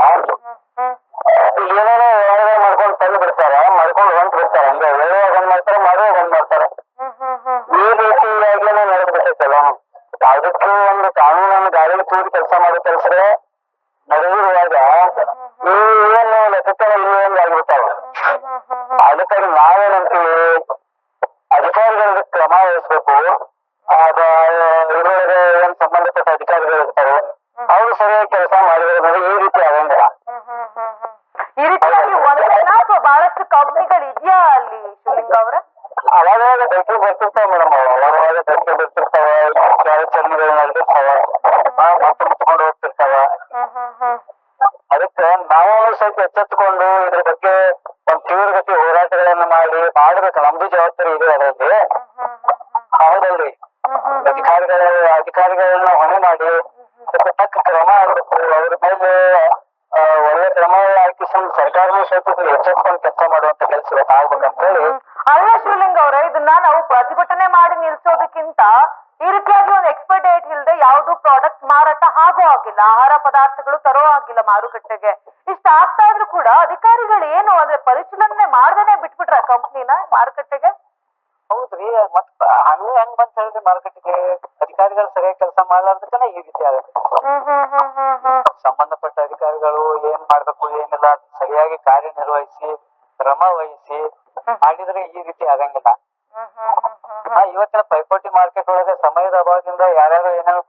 ಅದಕ್ಕೆ ನಾವು ಸ್ವಲ್ಪ ಎಚ್ಚೆತ್ತುಕೊಂಡು ಇದ್ರ ಬಗ್ಗೆ ಒಂದು ತೀವ್ರಗತಿ ಹೋರಾಟಗಳನ್ನ ಮಾಡಿ ಮಾಡ್ಬೇಕು ನಮ್ದು ಜವಾಬ್ದಾರಿ ಇದೆ ಅದರಲ್ಲಿ. ಹೌದಲ್ರಿ. ಅಧಿಕಾರಿಗಳ, ಅಧಿಕಾರಿಗಳನ್ನ ಹೊಣೆ ಮಾಡಿ ಅದಕ್ಕೆ ತಕ್ಕ ಕ್ರಮ ಆಗ್ಬೇಕು. ಅವ್ರ ಮೇಲೆ ಒಳ್ಳೆ ಕ್ರಮ ಹಾಕಿಸ್ಕೊಂಡು ಸರ್ಕಾರನೂ ಸ್ವಲ್ಪ ಎಚ್ಚೆತ್ಕೊಂಡು ಕೆಲಸ ಮಾಡುವಂತ ಕೆಲಸ ಆಗ್ಬೇಕಂತ ಹೇಳಿ. ಅಲ್ಲ ಶಿವಲಿಂಗ ಅವರೇ, ಇದನ್ನ ನಾವು ಪ್ರತಿಭಟನೆ ಮಾಡಿ ನಿಲ್ಸೋದಕ್ಕಿಂತ ಈ ರೀತಿಯಾಗಿ ಒಂದು ಎಕ್ಸ್ಪೈರ್ ಡೇಟ್ ಇಲ್ಲದೆ ಯಾವ್ದು ಪ್ರಾಡಕ್ಟ್ ಮಾರಾಟ ಆಗೋ ಆಗಿಲ್ಲ ಆಹಾರ ಪದಾರ್ಥಗಳು ತರೋ ಆಗಿಲ್ಲ ಮಾರುಕಟ್ಟೆಗೆ. ಇಷ್ಟ ಆಗ್ತಾ ಇದ್ರು ಕೂಡ ಅಧಿಕಾರಿಗಳು ಏನು ಅಂದ್ರೆ ಪರಿಶೀಲನೆ ಮಾಡ್ದೇನೆ ಬಿಟ್ಬಿಟ್ರ ಕಂಪ್ನಿನ ಮಾರುಕಟ್ಟೆಗೆ? ಹೌದ್ರಿ ಮತ್ ಹಂಗ ಹೆಂಗ್ ಬಂತ ಹೇಳಿದ್ರೆ ಮಾರುಕಟ್ಟೆಗೆ ಅಧಿಕಾರಿಗಳು ಸರಿಯಾಗಿ ಕೆಲಸ ಮಾಡ್ಲಾರ್ದಕ್ಕನ ಈ ರೀತಿ ಆಗುತ್ತೆ. ಸಂಬಂಧಪಟ್ಟ ಅಧಿಕಾರಿಗಳು ಏನ್ ಮಾಡ್ಬೇಕು ಏನಿಲ್ಲ ಸರಿಯಾಗಿ ಕಾರ್ಯನಿರ್ವಹಿಸಿ ಕ್ರಮ ವಹಿಸಿ ಮಾಡಿದ್ರೆ ಈ ರೀತಿ ಆಗಂಗಿಲ್ಲ. ಇವತ್ತಿನ ಪೈಪೋಟಿ ಮಾರ್ಕೆಟ್ ಒಳಗೆ ಸಮಯದ ಅಭಾವದಿಂದ ಯಾರ್ಯಾರು ಏನೇನೋ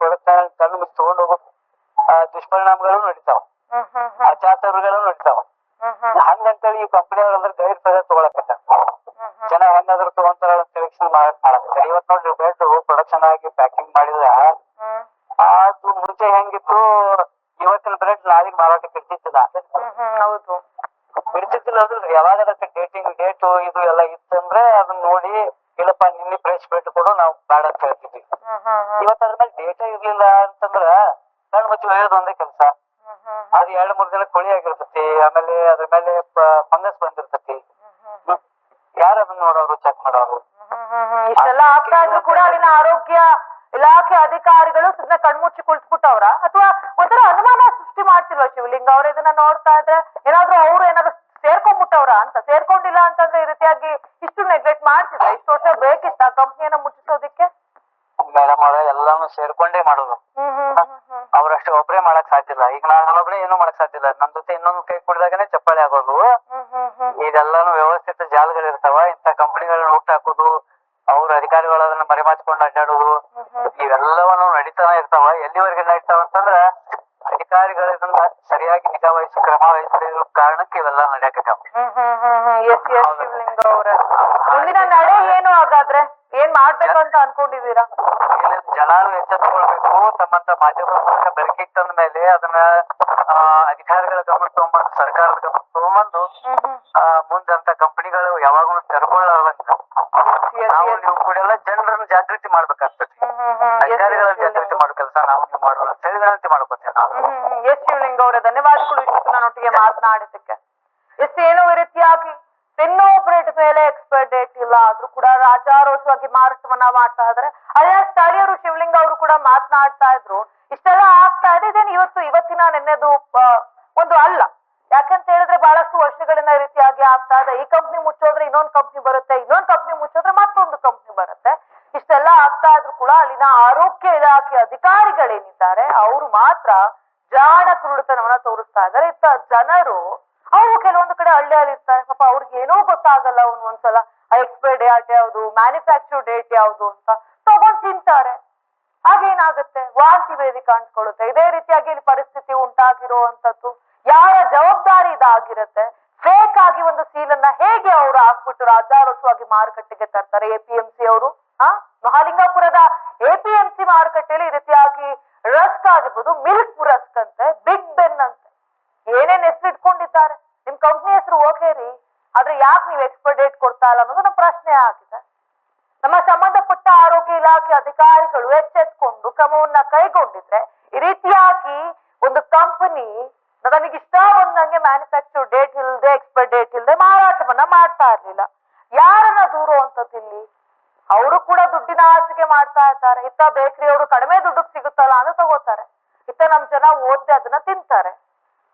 ಇರ್ತಿದ್ದಿಲ್ಲ ಅದ್ರಿ ಯಾವಾಗ ಅದಕ್ಕೆ ಡೇಟಿಂಗ್ ಡೇಟು ಇದು ಎಲ್ಲ ಇತ್ತಂದ್ರೆ ಅದನ್ನ ನೋಡಿ ಇಲ್ಲಪ್ಪ ನಿನ್ನೆ ಫ್ರೆಶ್ ಬ್ರೆಡ್ ಕೊಡು ನಾವು ಬೇಡ ಅಂತ ಹೇಳ್ತಿದ್ವಿ. ಇವತ್ತು ಅದ್ರ ಮೇಲೆ ಡೇಟ ಇರ್ಲಿಲ್ಲ ಅಂತಂದ್ರ ಕಣ್ಣು ಮುಚ್ಚಿ ಒಯ್ಯೋದು ಒಂದೇ ಕೆಲಸ. ಅದು ಎರಡ್ ಮೂರ್ ದಿನ ಕೊಳಿ ಆಗಿರ್ತತಿ ಆಮೇಲೆ ಅದ್ರ ಮೇಲೆ ಫಂಗಸ್ ಬಂದಿರ್ತತಿ. ಯಾರು ಅದನ್ನ ನೋಡೋರು ಚೆಕ್ ಮಾಡೋರು. ಇಷ್ಟೆಲ್ಲ ಆಗ್ತಾ ಇದ್ರು ಕೂಡ ಅಲ್ಲಿನ ಆರೋಗ್ಯ ಇಲಾಖೆ ಅಧಿಕಾರಿಗಳು ಸುಮ್ಮನೆ ಕಣ್ಮುಚ್ಚಿ ಕುಳಿತುಬಿಟ್ಟವ್ರ ಅಥವಾ ಒಂಥರ ಅನುಮಾನ ಸೃಷ್ಟಿ ಮಾಡ್ತಿಲ್ವಾ ಶಿವಲಿಂಗ ಅವ್ರ? ಇದನ್ನ ನೋಡ್ತಾ ಇದ್ರೆ ಏನಾದ್ರು ಅವ್ರು ಏನಾದ್ರು ಸೇರ್ಕೊಂಡ್ಬಿಟ್ಟವ್ರ ಅಂತ ಸೇರ್ಕೊಂಡಿಲ್ಲ ಅಂತಂದ್ರೆ ಈ ರೀತಿಯಾಗಿ ಇಷ್ಟು ನೆಗ್ಲೆಕ್ಟ್ ಮಾಡ್ತಿದ್ರ ಇಷ್ಟು ವರ್ಷ ಬೇಕಿತ್ತ ಕಂಪ್ನಿಯನ್ನ ಮುಚ್ಚಿಸೋದಿಕ್ಕೆ ಮೇಡಮ್ ಅವ್ರೆ ಎಲ್ಲಾನು ಸೇರ್ಕೊಂಡೇ ಮಾಡೋದು ಹ್ಮ್ ಹ್ಮ್ ಹ್ಮ್ ಹ್ಮ್ ಅವ್ರಷ್ಟು ಒಬ್ರೇ ಮಾಡಕ್ ಸಾಧ್ಯ ಇಲ್ಲ ಈಗ ನಾನೊಬ್ನೇ ಏನು ಮಾಡಕ್ ಸಾಧ್ಯ ಇಲ್ಲ ನನ್ ಜೊತೆ ಇನ್ನೊಂದು ಕೈ ಕುಡಿದಾಗನೇ ಚಪ್ಪಾಳೆ ಆಗೋದು ಹ್ಮ್ ಹ್ಮ್ ಹ್ಮ್ ಇದೆಲ್ಲಾನು ವ್ಯವಸ್ಥಿತ ಜಾಲಗಳಿರ್ತಾವ ಇಂಥ ಕಂಪನಿಗಳನ್ನ ಹುಟ್ಟು ಹಾಕೋದು ಅವ್ರ ಅಧಿಕಾರಿಗಳು ಅದನ್ನ ಮರೆ ಮಚ್ಕೊಂಡ್ ಅಡ್ಡಾಡೋದು ಇವೆಲ್ಲವನ್ನು ನಡೀತಾನೆ ಇರ್ತಾವ ಎಲ್ಲಿವರೆಗೆ ನಡೀತಾವ ಅಂತಂದ್ರ ಅಧಿಕಾರಿಗಳು ಇದನ್ನ ಸರಿಯಾಗಿ ನಿಗಾ ವಹಿಸಿ ಕ್ರಮ ವಹಿಸಿದ ಕಾರಣಕ್ಕೆ ಇವೆಲ್ಲ ನಡೆಯಕತ್ತಾವ ಹ್ಮ್ ಹ್ಮ್ ಹ್ಮ್ ಹ್ಮ್ ಎಸ್ ಎಸ್ ಶಿವಲಿಂಗ ಅವ್ರೆ ಮುಂದಿನ ನಡೆ ಏನು ಹಾಗಾದ್ರೆ ಏನ್ ಅನ್ಕೊಂಡಿದೀರಾ ಇಲ್ಲಿ ಜನರು ತಮ್ಮಂತ ಮಾಧ್ಯಮದ ಮೂಲಕ ತಂದ ಮೇಲೆ ಅದನ್ನ ಅಧಿಕಾರಿಗಳ ಗಮನ ತಗೊಂಬಂದು ಸರ್ಕಾರದ ಗಮನ ತಗೊಂಬಂದು ಮುಂದಂತ ಕಂಪನಿಗಳು ಯಾವಾಗಲೂ Yes, ನಾವು ನೀವು ಕೂಡ ಎಲ್ಲ ಜನರನ್ನ ಜಾಗೃತಿ ಮಾಡ್ಬೇಕಾಗ್ತದೆ. ಅಧಿಕಾರಿಗಳ ಜಾಗೃತಿ ಮಾಡೋ ಕೆಲಸ ನಾವು ನೀವು ಮಾಡೋಣ ಅಂತ ಹೇಳಿ ವಿನಂತಿ ಮಾಡ್ಕೊತೇನೆ ನಾವು. ಎಸ್ ಶಿವಲಿಂಗ ಅವರೇ ಧನ್ಯವಾದಗಳು ಇಷ್ಟು ನನ್ನೊಟ್ಟಿಗೆ ಮಾತನಾಡಿದ್ದಕ್ಕೆ. ಎಸ್ ಏನೋ ಈ ರೀತಿಯಾಗಿ ತಿನ್ನೋ ಬ್ರೆಡ್ ಮೇಲೆ ಆದ್ರೂ ಕೂಡ ರಾಜಾರೋಷವಾಗಿ ಮಾರಾಟವನ್ನ ಮಾಡ್ತಾ ಇದ್ರೆ. ಅದೇ ಸ್ಥಳೀಯರು ಶಿವಲಿಂಗ ಅವರು ಕೂಡ ಮಾತನಾಡ್ತಾ ಇದ್ರು. ಇಷ್ಟೆಲ್ಲ ಆಗ್ತಾ ಇದೆ, ಇದೇನು ಇವತ್ತು, ಇವತ್ತಿನ ನೆನ್ನೆದು ಒಂದು ಅಲ್ಲ. ಯಾಕಂತ ಹೇಳಿದ್ರೆ ಬಹಳಷ್ಟು ವರ್ಷಗಳಿಂದ ಈ ರೀತಿಯಾಗಿ ಆಗ್ತಾ ಇದೆ. ಈ ಕಂಪ್ನಿ ಮುಚ್ಚೋದ್ರೆ ಇನ್ನೊಂದು ಕಂಪ್ನಿ ಬರುತ್ತೆ, ಇನ್ನೊಂದು ಕಂಪ್ನಿ ಮುಚ್ಚೋದ್ರೆ ಮತ್ತೊಂದು ಕಂಪ್ನಿ ಬರುತ್ತೆ. ಇಷ್ಟೆಲ್ಲ ಆಗ್ತಾ ಇದ್ರು ಕೂಡ ಅಲ್ಲಿನ ಆರೋಗ್ಯ ಇಲಾಖೆ ಅಧಿಕಾರಿಗಳೇನಿದ್ದಾರೆ, ಅವರು ಮಾತ್ರ ಜಾಣ ಕುರುಡುತನವನ್ನ ತೋರಿಸ್ತಾ ಇದ್ದಾರೆ. ಇತ್ತ ಜನರು, ಅವರು ಕೆಲವೊಂದು ಕಡೆ ಹಳ್ಳಿಯಲ್ಲಿ ಇರ್ತಾರೆ ಪಾಪ ಅವ್ರಿಗೆ ಏನೋ ಗೊತ್ತಾಗಲ್ಲ ಅವನು ಒಂದ್ಸಲ. ಡೇಟ್ ಯಾವುದು ಮ್ಯಾನುಫ್ಯಾಕ್ಚರ್ ಡೇಟ್ ಯಾವುದು ಅಂತ ತಗೊಂಡ್ ತಿಂತಾರೆ. ಹಾಗೇನಾಗುತ್ತೆ? ವಾಂತಿ ಭೇದಿ ಕಾಣಿಸ್ಕೊಳ್ಳುತ್ತೆ. ಇದೇ ರೀತಿಯಾಗಿ ಇಲ್ಲಿ ಪರಿಸ್ಥಿತಿ ಉಂಟಾಗಿರುವಂತದ್ದು ಯಾರ ಜವಾಬ್ದಾರಿ ಇದಾಗಿರುತ್ತೆ? ಫೇಕ್ ಆಗಿ ಒಂದು ಸೀಲನ್ನ ಹೇಗೆ ಅವರು ಹಾಕ್ಬಿಟ್ಟು ರಾಜಾರೋಷವಾಗಿ ಮಾರುಕಟ್ಟೆಗೆ ತರ್ತಾರೆ? ಎಪಿಎಂಸಿ ಅವರು ಆ ಮಹಾಲಿಂಗಾಪುರದ ಎಪಿಎಂಸಿ ಮಾರುಕಟ್ಟೆಯಲ್ಲಿ ಈ ರೀತಿಯಾಗಿ ರಸ್ಕ್ ಆಗಿರ್ಬೋದು ಮಿಲ್ಕ್ ರಸ್ಕ್ ಅಂತೆ ಬಿಗ್ ಬೆನ್ ಅಂತೆ. ಏನೇನ್ ಹೆಸರು ಇಟ್ಕೊಂಡಿದ್ದಾರೆ? ನಿಮ್ ಕಂಪ್ನಿ ಹೆಸರು ಓಕೆ ರೀ. ಆದ್ರೆ ಯಾಕೆ ನೀವು ಎಕ್ಸ್ಪರ್ಟ್ ಡೇಟ್ ಕೊಡ್ತಾ ಇಲ್ಲ ಅನ್ನೋದು ನಮ್ಮ ಪ್ರಶ್ನೆ ಆಗಿದೆ. ನಮ್ಮ ಸಂಬಂಧಪಟ್ಟ ಆರೋಗ್ಯ ಇಲಾಖೆ ಅಧಿಕಾರಿಗಳು ಎಚ್ಚೆತ್ಕೊಂಡು ಕ್ರಮವನ್ನ ಕೈಗೊಂಡಿದ್ರೆ ಈ ರೀತಿಯಾಗಿ ಒಂದು ಕಂಪನಿ ನನಗೆ ಇಷ್ಟ ಬಂದಂಗೆ ಮ್ಯಾನುಫ್ಯಾಕ್ಚರ್ ಡೇಟ್ ಇಲ್ಲದೆ ಎಕ್ಸ್ಪೈರ್ ಡೇಟ್ ಇಲ್ಲದೆ ಮಾರಾಟವನ್ನ ಮಾಡ್ತಾ ಇರ್ಲಿಲ್ಲ. ಯಾರನ್ನ ದೂರು ಇಲ್ಲಿ? ಅವರು ಕೂಡ ದುಡ್ಡಿನ ಆಸೆಗೆ ಮಾಡ್ತಾ ಇರ್ತಾರೆ ಇತ್ತ ಬೇಕರಿ ಅವರು ಕಡಿಮೆ ದುಡ್ಡು ಸಿಗುತ್ತಲ್ಲ ಅಂತ ತಗೋತಾರೆ. ಇತ್ತ ನಮ್ ಜನ ಓದ್ದೆ ಅದನ್ನ ತಿಂತಾರೆ.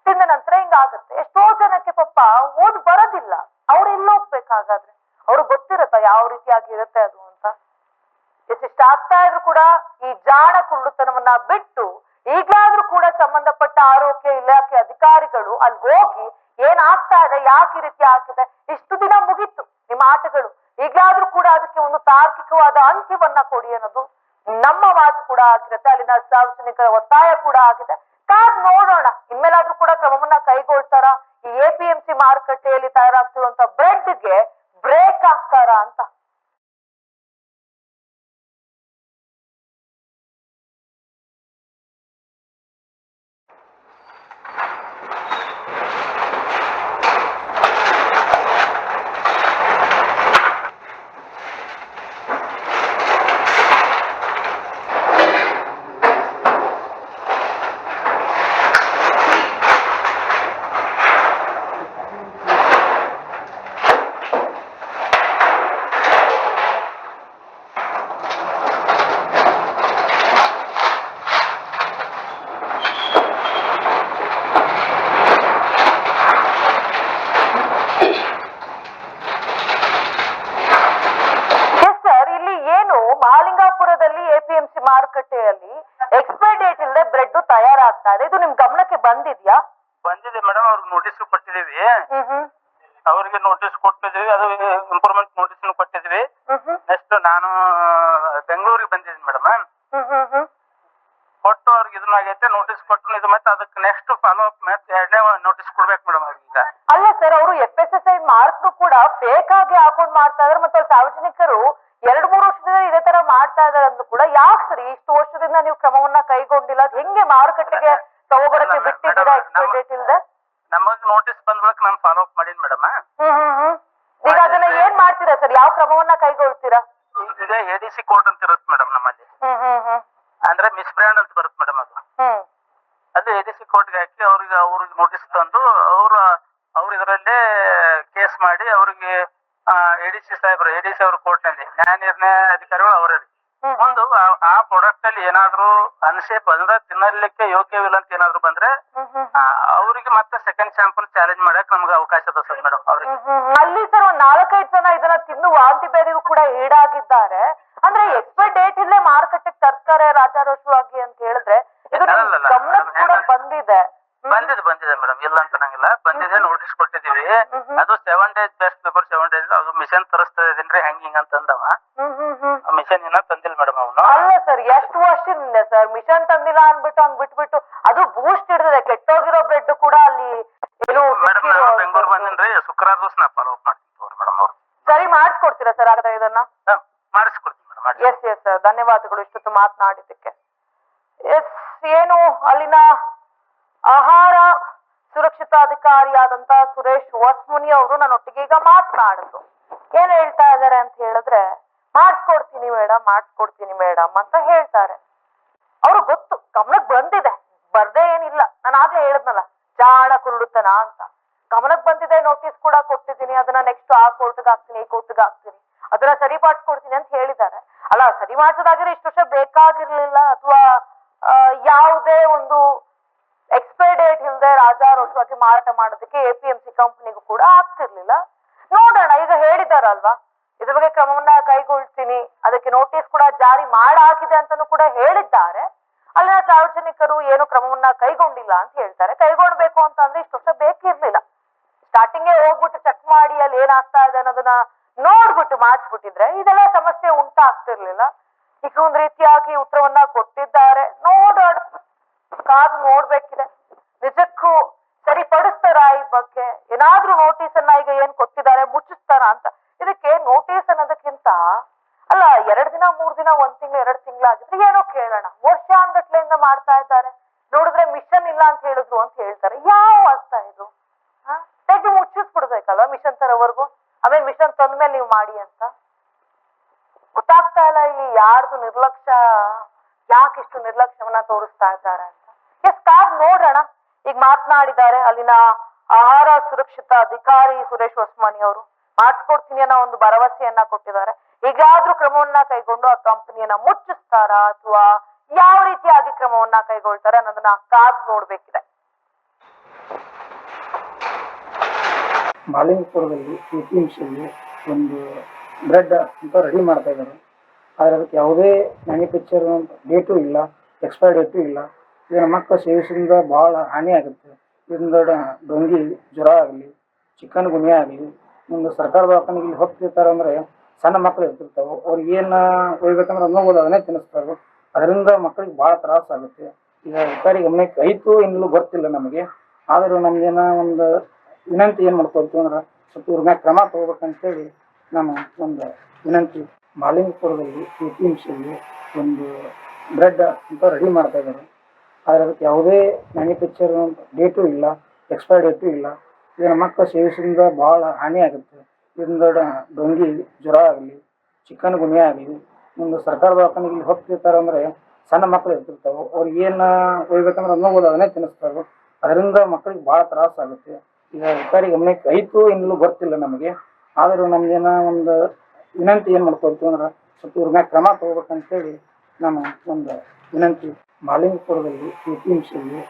ತಿಂದ ನಂತರ ಹಿಂಗಾಗತ್ತೆ ಎಷ್ಟೋ ಜನಕ್ಕೆ ಪಾಪ ಓದ್ ಬರೋದಿಲ್ಲ. ಅವ್ರು ಎಲ್ಲೋಗ್ಬೇಕಾಗಾದ್ರೆ. ಅವ್ರಿಗೆ ಗೊತ್ತಿರತ್ತ ಯಾವ ರೀತಿಯಾಗಿ ಇರುತ್ತೆ ಅದು ಅಂತ. ಎಷ್ಟಿಷ್ಟ ಆಗ್ತಾ ಇದ್ರು ಕೂಡ ಈ ಜಾಣ ಕುರುಡುತನವನ್ನ ಬಿಟ್ಟು ಈಗಾದ್ರೂ ಕೂಡ ಸಂಬಂಧಪಟ್ಟ ಆರೋಗ್ಯ ಇಲಾಖೆ ಅಧಿಕಾರಿಗಳು ಅಲ್ಲಿ ಹೋಗಿ ಏನ್ ಆಗ್ತಾ ಇದೆ, ಯಾಕೆ ಈ ರೀತಿ ಆಗ್ತಿದೆ ಇಷ್ಟು ದಿನ ಮುಗೀತು ನಿಮ್ಮ ಆಟಗಳು. ಈಗಾದ್ರೂ ಕೂಡ ಅದಕ್ಕೆ ಒಂದು ತಾರ್ಕಿಕವಾದ ಅಂತ್ಯವನ್ನ ಕೊಡಿ ಅನ್ನೋದು ನಮ್ಮ ಮಾತು ಕೂಡ ಆಗಿರುತ್ತೆ. ಅಲ್ಲಿನ ಸಾರ್ವಜನಿಕರ ಒತ್ತಾಯ ಕೂಡ ಆಗಿದೆ. ಕಾದ್ ನೋಡೋಣ. ಇನ್ಮೇಲಾದ್ರೂ ಕೂಡ ಕ್ರಮವನ್ನ ಕೈಗೊಳ್ತಾರ? ಈ ಎಪಿಎಂಸಿ ಮಾರುಕಟ್ಟೆಯಲ್ಲಿ ತಯಾರಾಗ್ತಿರುವಂತ ಬ್ರೆಡ್ಗೆ ಬ್ರೇಕ್ ಹಾಕ್ತಾರ ಅಂತ ಎಸ್ ಸರ್ ಇಲ್ಲಿ ಏನು ಮಹಾಲಿಂಗಾಪುರದಲ್ಲಿ ಎಪಿಎಂಸಿ ಮಾರುಕಟ್ಟೆಯಲ್ಲಿ ಎಕ್ಸ್ಪೈರ್ ಡೇಟ್ ಇಲ್ಲದೆ ಬ್ರೆಡ್ ತಯಾರಾಗ್ತಾ ಇದೆ ಇದು ನಿಮ್ ಗಮನಕ್ಕೆ ಬಂದಿದ್ಯಾ ಬಂದಿದೆ ಮೇಡಮ್ ಅವ್ರಿಗೆ ನೋಟಿಸ್ ಕೊಟ್ಟಿದೀವಿ ಹ್ಮ್ ಹ್ಮ್ ಅವ್ರಿಗೆ ನೋಟಿಸ್ ಕೊಟ್ಟಿದ್ವಿ ಅದು ಇಂಪ್ರೂವ್ಮೆಂಟ್ ನೋಟಿಸ್ ಕೊಟ್ಟಿದ್ವಿ ಹ್ಮ್ ಹ್ಮ್ ನೆಕ್ಸ್ಟ್ ನಾನು ಬೆಂಗಳೂರಿಗೆ ಬಂದಿದ್ದೀನಿ ಮೇಡಮ್ ಹ್ಮ್ ಹ್ಮ್ ಹ್ಮ್ ಕೊಟ್ಟು ಅವ್ರಿಗೆ ಇದನ್ನಾಗೈತೆ ನೋಟಿಸ್ ಕೊಟ್ಟು ಇದು ಮತ್ತೆ ಅದಕ್ಕೆ ನೆಕ್ಸ್ಟ್ ಫಾಲೋ ಅಪ್ ಮತ್ತೆ ಎರಡನೇ ನೋಟಿಸ್ ಕೊಡ್ಬೇಕು ಮೇಡಮ್ ಅವ್ರಿಗೆ ಈಗ ಅಲ್ಲ ಸರ್ ಅವರು F S S I mark ಕೂಡ ಫೇಕ್ ಆಗಿ ಹಾಕೊಂಡ್ ಮಾಡ್ತಾ ಇದಾರೆ ಮತ್ತೆ ಅವ್ರ್ ಸಾರ್ವಜನಿಕರು ಎರಡ್ ಮೂರು ವರ್ಷದಿಂದ ಇದೇ ತರ ಮಾಡ್ತಾ ಇದಾರೆ ಅಂದ್ರೂ ಕೂಡ ಯಾಕೆ ಸರಿ ಇಷ್ಟು ವರ್ಷದಿಂದ ನೀವು ಕ್ರಮವನ್ನ ಕೈಗೊಂಡಿಲ್ಲ ಅದ್ ಹೆಂಗೆ ಮಾರುಕಟ್ಟೆಗೆ ತಗೋಬರಕ್ಕೆ ಇಲ್ಲದೆ ನಮಗ್ ನೋಟಿಸ್ ಬಂದ ಬಳಿಕ ನಾನು ಫಾಲೋ ಅಪ್ ಮಾಡೀನಿ ಮೇಡಮ್ ಹ್ಮ್ ಹ್ಮ್ ಹ್ಮ್. ಈಗ ಅದನ್ನ ಏನ್ ಮಾಡ್ತೀರಾ ಸರ್? ಯಾವ ಕ್ರಮವನ್ನ ಕೈಗೊಳ್ತೀರಾ? ಈಗ ಎ ಡಿ ಸಿ ಕೋರ್ಟ್ ಅಂತ ಇರುತ್ತೆ ಮೇಡಮ್ ನಮ್ಮಲ್ಲಿ. ಹ್ಮ್ ಹ್ಮ್ ಹ್ಮ್. ಅಂದ್ರೆ ಮಿಸ್ ಬ್ರ್ಯಾಂಡ್ ಅಂತ ಬರುತ್ತೆ ಮೇಡಮ್ ಅದು. ಹ್ಮ್. ಅದು ಎ ಡಿ ಸಿ ಕೋರ್ಟ್ಗೆ ಹಾಕಿ ಅವ್ರಿಗೆ ಅವ್ರಿಗೆ ನೋಟಿಸ್ ತಂದು ಅವ್ರ ಅವ್ರ ಇದರಲ್ಲೇ ಕೇಸ್ ಮಾಡಿ ಅವ್ರಿಗೆ ಎ ಡಿ ಸಿ ಸಾಹೇಬರು ಎ ಡಿ ಸಿ ಅವ್ರ ಕೋರ್ಟ್ನಲ್ಲಿ ನ್ಯಾಯ ನಿರ್ಣಯ ಅಧಿಕಾರಿಗಳು ಅವರೇ. ಒಂದು ಆ ಪ್ರಾಡಕ್ಟ್ ಅಲ್ಲಿ ಏನಾದ್ರೂ ಅನ್ಸೇಫ್ ಅಂದ್ರೆ ತಿನ್ನಲಿಕ್ಕೆ ಯೋಗ್ಯವಿಲ್ಲ ಅಂತ ಏನಾದ್ರು ಬಂದ್ರೆ ಹ್ಮ್ ಹ್ಮ್ ಆ, ಅವ್ರಿಗೆ ಮತ್ತೆ ಸೆಕೆಂಡ್ ಸ್ಯಾಂಪಲ್ ಚಾಲೆಂಜ್ ಮಾಡಕ್ ನಮ್ಗೆ ಅವಕಾಶ ಅದ ಸರ್ ಮೇಡಮ್ ಅವ್ರಿಗೆ. ಅಲ್ಲಿ ಸರ್ ಒಂದ್ ನಾಲ್ಕೈದು ಜನ ಇದನ್ನ ತಿಂದು ವಾಂತಿ ಭೇದಿಗೂ ಕೂಡ ಈಡಾಗಿದ್ದಾರೆ. ಅಂದ್ರೆ ಎಕ್ಸ್ಪೈರ್ ಡೇಟ್ ಇಲ್ಲೇ ಮಾರುಕಟ್ಟೆಗೆ ತರ್ತಾರೆ ರಾಜಾರೋಷವಾಗಿ ಅಂತ ಹೇಳಿದ್ರೆ ಇದು ಗಮನಕ್ಕೆ ಕೂಡ ಬಂದಿದೆ. ಬಂದಿದೆ ಬಂದಿದೆ ಮೇಡಮ್ ಇಲ್ಲ ಅಂತ ನಂಗಿಲ್ಲ ಬಂದಿದೆ ನೋಟಿಸ್ ಕೊಟ್ಟಿದೀವಿ. ಅದು seven days best paper seven days ಅದು ಮಿಷನ್ ತರಿಸ್ತಾ ಇದೀನ್ರಿ ಹೆಂಗ್ ಹಿಂಗ್ ಅಂತಂದವ. ಹ್ಮ್ ಮಿಷನ್ ಇನ್ನ ತಂದಿಲ್ಲ ಅಲ್ಲ ಸರ್ ಎಷ್ಟು ವರ್ಷದಿಂದ ಸರ್? ಮಿಷನ್ ತಂದಿಲ್ಲ ಅನ್ಬಿಟ್ಟು ಹಂಗ್ ಬಿಟ್ಬಿಟ್ಟು ಅದು ಬೂಸ್ಟ್ ಹಿಡಿದಿದೆ. ಕೆಟ್ಟೋಗಿರೋ ಬ್ರೆಡ್ ಕೂಡ ಅಲ್ಲಿ ಏನು ಮೇಡಮ್ ಸಿಕ್ಕಿರೋ ನಾನು ಬೆಂಗಳೂರು ಬಂದಿನ್ರಿ ಶುಕ್ರವಾರ ದಿವಸ ನಾ ಫಾಲೋ ಅಪ್ ಮಾಡ್ತೀನಿ ತಗೋರಿ ಮೇಡಮ್ ಅವ್ರು. ಸರಿ ಮಾಡಿಸ್ಕೊಡ್ತೀರಾ ಸರ್ ಆದ್ರೆ ಇದನ್ನ? ಮಾಡಿಸ್ಕೊಡ್ತೀನಿ ಮೇಡಮ್ ಎಸ್ ಎಸ್ ಸರ್ ಧನ್ಯವಾದಗಳು. ಇಷ್ಟೊತ್ತು ಮಾತನಾಡಿದ್ದಕ್ಕೆ. ಎಸ್ ಏನು ಅಲ್ಲಿನ ಆಹಾರ ಸುರಕ್ಷತಾಧಿಕಾರಿಯಾದಂತ ಸುರೇಶ್ ವಸ್ಮುನಿ ಅವರು ನನ್ನೊಟ್ಟಿಗೆ ಈಗ ಮಾತನಾಡಿದ್ರು ಏನ್ ಹೇಳ್ತಾ ಇದಾರೆ ಅಂತ ಹೇಳಿದ್ರೆ ಮಾಡಿಸ್ಕೊಡ್ತೀನಿ ಮೇಡಮ್ ಮಾಡಿಸ್ಕೊಡ್ತೀನಿ ಅಂತ ಹೇಳ್ತಾರೆ. ಅವ್ರು ಗೊತ್ತು ಗಮನಕ್ ಬಂದಿದೆ. ಬರ್ದೇ ಏನಿಲ್ಲ. ನಾನು ಆಗ್ಲೇ ಹೇಳದ್ನಲ್ಲ, ಜಾಣ ಕುರುಡುತನ ಅಂತ. ಗಮನಕ್ ಬಂದಿದೆ ನೋಟಿಸ್ ಕೂಡ ಕೊಟ್ಟಿದ್ದೀನಿ. ಅದನ್ನ ನೆಕ್ಸ್ಟ್ ಆ ಕೋರ್ಟ್ಗೆ ಹಾಕ್ತೀನಿ, ಈ ಕೋರ್ಟ್ಗೆ ಹಾಕ್ತೀನಿ. ಅದನ್ನ ಸರಿಪಡಿಸ್ಕೊಡ್ತೀನಿ ಅಂತ ಹೇಳಿದ್ದಾರೆ. ಅಲ್ಲ, ಸರಿ ಮಾಡಿಸೋದಾಗಿದ್ರೆ ಇಷ್ಟು ವರ್ಷ ಬೇಕಾಗಿರ್ಲಿಲ್ಲ ಅಥವಾ ಯಾವುದೇ ಒಂದು ಎಕ್ಸ್ಪೈರ್ ಡೇಟ್ ಇಲ್ಲದೆ ರಾಜಾರೋಷವಾಗಿ ಮಾರಾಟ ಮಾಡೋದಕ್ಕೆ ಎ ಪಿ ಎಂ ಸಿ ಕಂಪ್ನಿಗೂ ಕೂಡ ಆಗ್ತಿರ್ಲಿಲ್ಲ. ನೋಡೋಣ, ಈಗ ಹೇಳಿದಾರಲ್ವಾ ಇದ್ರ ಬಗ್ಗೆ ಕ್ರಮವನ್ನ ಕೈಗೊಳ್ತೀನಿ. ಅದಕ್ಕೆ ನೋಟಿಸ್ ಕೂಡ ಜಾರಿ ಮಾಡಾಗಿದೆ ಅಂತಾನೂ ಕೂಡ ಹೇಳಿದ್ದಾರೆ. ಅಲ್ಲಿನ ಸಾರ್ವಜನಿಕರು ಏನು ಕ್ರಮವನ್ನ ಕೈಗೊಂಡಿಲ್ಲ ಅಂತ ಹೇಳ್ತಾರೆ. ಕೈಗೊಳ್ಬೇಕು ಅಂತ ಅಂದ್ರೆ ಇಷ್ಟು ವರ್ಷ ಬೇಕಿರ್ಲಿಲ್ಲ ಸ್ಟಾರ್ಟಿಂಗೇ ಹೋಗ್ಬಿಟ್ಟು ಚೆಕ್ ಮಾಡಿ ಅಲ್ಲಿ ಏನಾಗ್ತಾ ಇದೆ ಅನ್ನೋದನ್ನ ನೋಡ್ಬಿಟ್ಟು ಮಾಡಿಸ್ಬಿಟ್ಟಿದ್ರೆ ಇದೆಲ್ಲ ಸಮಸ್ಯೆ ಉಂಟಾಗ್ತಿರ್ಲಿಲ್ಲ. ಈಗ ಒಂದ್ ರೀತಿಯಾಗಿ ಉತ್ತರವನ್ನ ಕೊಟ್ಟಿದ್ದಾರೆ. ನೋಡೋಣ. ಕಾದು ನೋಡ್ಬೇಕಿದೆ. ನಿಜಕ್ಕೂ ಸರಿಪಡಿಸ್ತಾರ ಈ ಬಗ್ಗೆ? ಏನಾದ್ರೂ ನೋಟಿಸ್ ಅನ್ನ ಈಗ ಏನ್ ಕೊಟ್ಟಿದ್ದಾರೆ? ಮುಚ್ಚಿಸ್ತಾರ ಅಂತ. ಇದಕ್ಕೆ ನೋಟಿಸ್ ಅನ್ನೋದಕ್ಕಿಂತ ಅಲ್ಲ, ಎರಡ್ ದಿನ, ಮೂರ್ ದಿನ, ಒಂದ್ ತಿಂಗಳು, ಎರಡ್ ತಿಂಗಳಾಗಿದ್ರೆ ಏನೋ ಕೇಳೋಣ. ವರ್ಷಾನ್ಗಟ್ಲೆಯಿಂದ ಮಾಡ್ತಾ ಇದ್ದಾರೆ. ನೋಡಿದ್ರೆ ಮಿಷನ್ ಇಲ್ಲ ಅಂತ ಹೇಳಿದ್ರು ಅಂತ ಹೇಳ್ತಾರೆ. ಯಾವ ಅರ್ಥ ಇದು? ತೆಗೆದು ಮುಚ್ಚಿಸ್ಬಿಡ್ಬೇಕಲ್ವ ಮಿಷನ್ ತರೋವರೆಗೂ? ಆಮೇಲೆ ಮಿಷನ್ ತಂದ್ಮೇಲೆ ನೀವು ಮಾಡಿ ಅಂತ. ಗೊತ್ತಾಗ್ತಾ ಇಲ್ಲ ಇಲ್ಲಿ ಯಾರ್ದು ನಿರ್ಲಕ್ಷ್ಯ, ಯಾಕೆ ಇಷ್ಟು ನಿರ್ಲಕ್ಷ್ಯವನ್ನ ತೋರಿಸ್ತಾ ಇದ್ದಾರೆ ಅಂತ. ಎಸ್ ಕಾರ್ ನೋಡೋಣ. ಈಗ ಮಾತನಾಡಿದ್ದಾರೆ ಅಲ್ಲಿನ ಆಹಾರ ಸುರಕ್ಷತಾ ಅಧಿಕಾರಿ ಸುರೇಶ್ ಹೊಸ್ಮಾನಿ ಅವರು ಮಾಡಿಸ್ಕೊಡ್ತೀನಿ ಅನ್ನೋ ಒಂದು ಭರವಸೆಯನ್ನ ಕೊಟ್ಟಿದ್ದಾರೆ. ಈಗಾದ್ರೂ ಕ್ರಮವನ್ನ ಕೈಗೊಂಡು ಆ ಕಂಪನಿಯನ್ನ ಮುಚ್ಚಿಸ್ತಾರಾ ಅಥವಾ ಯಾವ ರೀತಿಯಾಗಿ ಕ್ರಮವನ್ನ ಕೈಗೊಳ್ತಾರೆ ಅನ್ನೋದನ್ನ ಕಾದ್ ನೋಡ್ಬೇಕಿದೆ. ಮಾಲಿಂಗಪುರದಲ್ಲಿ ಎ ಪಿ ಎಂ ಸಿಯಲ್ಲಿ ಒಂದು ಬ್ರೆಡ್ ಅಂತ ರೆಡಿ ಮಾಡ್ತಾ ಇದ್ದಾರೆ. ಆದರೆ ಅದಕ್ಕೆ ಯಾವುದೇ ಮ್ಯಾನುಫ್ಯಾಕ್ಚರ್ ಡೇಟು ಇಲ್ಲ, ಎಕ್ಸ್ಪೈರ್ ಡೇಟು ಇಲ್ಲ. ಇದನ್ನು ಮಕ್ಕಳು ಸೇವಿಸಿಂದ ಭಾಳ ಹಾನಿ ಆಗುತ್ತೆ. ಇದರಿಂದ ಡೊಂಗಿ ಜ್ವರ ಆಗಲಿ, ಚಿಕನ್ ಗುಣಿ ಆಗಲಿ ಮುಂದೆ ಸರ್ಕಾರದ ಆತನಿಗೆ ಇಲ್ಲಿ ಹೋಗ್ತಿರ್ತಾರೆ ಅಂದ್ರೆ ಸಣ್ಣ ಮಕ್ಕಳು ಇರ್ತಿರ್ತಾವೆ. ಅವ್ರಿಗೆ ಏನು ಒಯ್ಬೇಕಂದ್ರೆ ಅನ್ನೋದು ಅದನ್ನೇ ತಿನ್ನಿಸ್ತಾರೆ. ಅದರಿಂದ ಮಕ್ಕಳಿಗೆ ಭಾಳ ತ್ರಾಸ ಆಗುತ್ತೆ. ಈಗ ಅಧಿಕಾರಿ ಗಮನಕ್ಕೆ ಐತು ಇನ್ನೂ ಗೊತ್ತಿಲ್ಲ ನಮಗೆ. ಆದರೂ ನಮ್ಗೇನ ಒಂದು ವಿನಂತಿ ಏನು ಮಾಡ್ಕೊಳ್ತೀವಿ ಅಂದ್ರೆ ಸ್ವಲ್ಪ ಇವ್ರ ಮ್ಯಾಗ ಕ್ರಮ ತಗೋಬೇಕಂತೇಳಿ ನಾನು ಒಂದು ವಿನಂತಿ ಮಾಲಿಂಗಪುರದಲ್ಲಿ ಎ ಪಿ ಎಂ ಸಿಯಲ್ಲಿ ಒಂದು ಬ್ರೆಡ್ ಅಂತ ರೆಡಿ ಮಾಡ್ತಾ ಇದ್ದಾರೆ. ಆದರೆ ಅದಕ್ಕೆ ಯಾವುದೇ ಮ್ಯಾನುಫ್ಯಾಕ್ಚರ್ ಡೇಟು ಇಲ್ಲ ಎಕ್ಸ್ಪೈರ್ ಡೇಟು ಇಲ್ಲ. ಇದನ್ನು ಮಕ್ಕಳು ಸೇವಿಸೋದ್ರಿಂದ ಭಾಳ ಹಾನಿ ಆಗುತ್ತೆ. ಇದರಿಂದ ಡೊಂಗಿ ಜ್ವರ ಆಗಲಿ, ಚಿಕನ್ ಗುಣಿ ಆಗಲಿ ಮುಂದೆ ಸರ್ಕಾರ ದವಾಖಾನೆಗೆ ಇಲ್ಲಿ ಹೋಗ್ತಿರ್ತಾರೆ ಅಂದರೆ ಸಣ್ಣ ಮಕ್ಕಳು ಇರ್ತಿರ್ತಾವೆ. ಅವ್ರಿಗೆ ಏನು ಒಯ್ಬೇಕಂದ್ರೆ ಅನ್ನೋಬೋದು ಅದನ್ನೇ ತಿನ್ನಿಸ್ತಾರೆ. ಅದರಿಂದ ಮಕ್ಕಳಿಗೆ ಭಾಳ ತ್ರಾಸ ಆಗುತ್ತೆ. ಈಗ ಅಧಿಕಾರಿ ಗಮನಕ್ಕೆ ಐತು ಇನ್ನೂ ಗೊತ್ತಿಲ್ಲ ನಮಗೆ. ಆದರೂ ನಮ್ದೇನ ಒಂದು ವಿನಂತಿ ಏನು ಮಾಡ್ಕೊಳ್ತೀವಿ ಅಂದ್ರೆ ಸ್ವಲ್ಪ ಇವ್ರ ಮ್ಯಾಗ ಕ್ರಮ ತಗೋಬೇಕಂತೇಳಿ ನಾನು ಒಂದು ವಿನಂತಿ. ಮಾಲಿಂಗಪುರದಲ್ಲಿ ಎ ಪಿ ಎಂ ಸಿಯಲ್ಲಿ